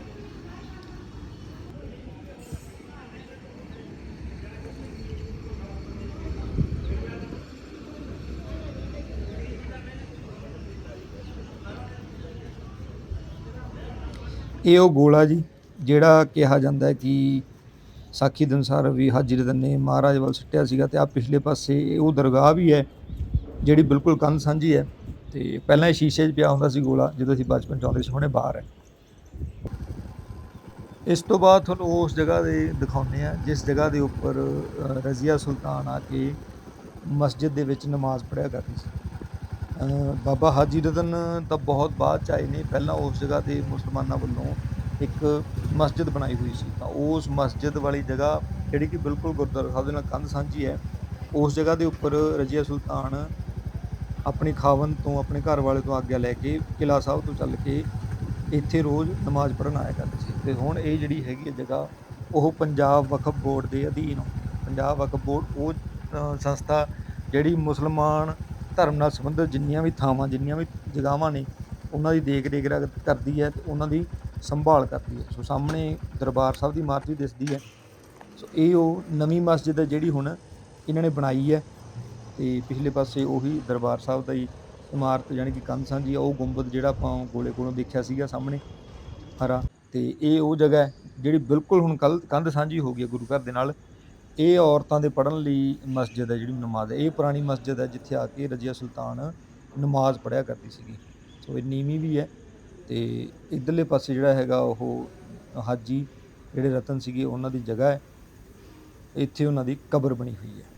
ਇਹ ਉਹ ਗੋਲਾ ਜੀ ਜਿਹੜਾ ਕਿਹਾ ਜਾਂਦਾ ਹੈ ਕਿ ਸਾਖੀ ਦੇ ਅਨੁਸਾਰ ਵੀ ਹਾਜ਼ਰ ਨੇ ਮਹਾਰਾਜ ਵੱਲ ਸੁੱਟਿਆ ਸੀਗਾ ਤੇ ਆ ਪਿਛਲੇ ਪਾਸੇ ਉਹ ਦਰਗਾਹ ਵੀ ਹੈ ਜਿਹੜੀ ਬਿਲਕੁਲ ਕੰਧ ਸਾਂਝੀ ਹੈ ਤੇ ਪਹਿਲਾਂ ਇਹ ਸ਼ੀਸ਼ੇ 'ਚ ਪਿਆ ਹੁੰਦਾ ਸੀ ਗੋਲਾ, ਜਦੋਂ ਅਸੀਂ ਬਚਪਨ 'ਚ ਆਉਂਦੇ ਸੀ, ਹੁਣੇ ਬਾਹਰ ਹੈ। ਇਸ ਤੋਂ ਬਾਅਦ ਤੁਹਾਨੂੰ ਉਸ ਜਗ੍ਹਾ ਦੇ ਦਿਖਾਉਂਦੇ ਆ ਜਿਸ ਜਗ੍ਹਾ ਦੇ ਉੱਪਰ ਰਜ਼ੀਆ ਸੁਲਤਾਨ ਆ ਕੇ ਮਸਜਿਦ ਦੇ ਵਿੱਚ ਨਮਾਜ਼ ਪੜ੍ਹਿਆ ਕਰਦੀ ਸੀ। ਬਾਬਾ ਹਾਜੀ ਰਤਨ ਤਾਂ ਬਹੁਤ ਬਾਅਦ ਚ ਆਏ ਨੇ, ਪਹਿਲਾਂ ਉਸ ਜਗ੍ਹਾ ਤੇ ਮੁਸਲਮਾਨਾਂ ਵੱਲੋਂ ਇੱਕ ਮਸਜਿਦ ਬਣਾਈ ਹੋਈ ਸੀ। ਤਾਂ ਉਸ ਮਸਜਿਦ ਵਾਲੀ ਜਗ੍ਹਾ, ਜਿਹੜੀ ਕਿ ਬਿਲਕੁਲ ਗੁਰਦੁਆਰਾ ਸਾਹਿਬ ਦੇ ਨਾਲ ਕੰਧ ਸਾਂਝੀ ਹੈ, ਉਸ ਜਗ੍ਹਾ ਦੇ ਉੱਪਰ ਰਜ਼ੀਆ ਸੁਲਤਾਨ ਆਪਣੀ ਖਾਵਨ ਤੋਂ, ਆਪਣੇ ਘਰ ਵਾਲੇ ਤੋਂ ਆਗਿਆ ਲੈ ਕੇ ਕਿਲ੍ਹਾ ਸਾਹਿਬ ਤੋਂ ਚੱਲ ਕੇ ਇੱਥੇ ਰੋਜ਼ ਨਮਾਜ਼ ਪੜ੍ਹਨ ਆਇਆ ਕਰਦੇ ਸੀ। ਤੇ ਹੁਣ ਇਹ ਜਿਹੜੀ ਹੈਗੀ ਹੈ ਜਗ੍ਹਾ, ਉਹ ਪੰਜਾਬ ਵਕਫ ਬੋਰਡ ਦੇ ਅਧੀਨ ਆਉਂਦੀ ਪੰਜਾਬ ਵਕਫ ਬੋਰਡ, ਉਹ ਸੰਸਥਾ ਜਿਹੜੀ ਮੁਸਲਮਾਨ ਧਰਮ ਨਾਲ ਸੰਬੰਧਿਤ ਜਿੰਨੀਆਂ ਵੀ ਥਾਵਾਂ, ਜਿੰਨੀਆਂ ਵੀ ਜਗ੍ਹਾਵਾਂ ਨੇ, ਉਹਨਾਂ ਦੀ ਦੇਖ ਰੇਖ ਰੱਖ- ਕਰਦੀ ਹੈ ਤੇ ਉਹਨਾਂ ਦੀ ਸੰਭਾਲ ਕਰਦੀ ਹੈ। ਸੋ ਸਾਹਮਣੇ ਦਰਬਾਰ ਸਾਹਿਬ ਦੀ ਇਮਾਰਤ ਵੀ ਦਿਸਦੀ ਹੈ। ਸੋ ਇਹ ਉਹ ਨਵੀਂ ਮਸਜਿਦ ਹੈ ਜਿਹੜੀ ਹੁਣ ਇਹਨਾਂ ਨੇ ਬਣਾਈ ਹੈ। ਤੇ ਪਿਛਲੇ ਪਾਸੇ ਉਹੀ ਦਰਬਾਰ ਸਾਹਿਬ ਦਾ ਹੀ ਇਮਾਰਤ ਜਾਣੀ ਕਿ ਕੰਧ ਸਾਂਝੀ ਆ, ਉਹ ਗੁੰਬਦ ਜਿਹੜਾ ਆਪਾਂ ਗੋਲੇ ਕੋਲੋਂ ਦੇਖਿਆ ਸੀਗਾ ਸਾਹਮਣੇ, ਹਰਾ। ਤੇ ਇਹ ਉਹ ਜਗ੍ਹਾ ਹੈ ਜਿਹੜੀ ਬਿਲਕੁਲ ਹੁਣ ਕੱਲ ਕੰਧ ਸਾਂਝੀ ਹੋ ਗਈ ਹੈ ਗੁਰੂ ਘਰ ਦੇ ਨਾਲ। ਇਹ ਔਰਤਾਂ ਦੇ ਪੜਨ ਲਈ ਮਸਜਿਦ ਹੈ ਜਿਹੜੀ ਨਮਾਜ਼ ਹੈ। ਇਹ ਪੁਰਾਣੀ ਮਸਜਿਦ ਹੈ ਜਿੱਥੇ ਆ ਕੇ ਰਜੀਆ ਸੁਲਤਾਨ ਨਮਾਜ਼ ਪੜਿਆ ਕਰਦੀ ਸੀਗੀ। ਸੋ ਇਹ ਨੀਵੀਂ ਵੀ ਹੈ ਤੇ ਇਧਰਲੇ ਪਾਸੇ ਜਿਹੜਾ ਹੈਗਾ ਉਹ ਹਾਜੀ ਜਿਹੜੇ ਰਤਨ ਸੀਗੇ ਉਹਨਾਂ ਦੀ ਜਗ੍ਹਾ ਹੈ। ਇੱਥੇ ਉਹਨਾਂ ਦੀ ਕਬਰ ਬਣੀ ਹੋਈ ਹੈ।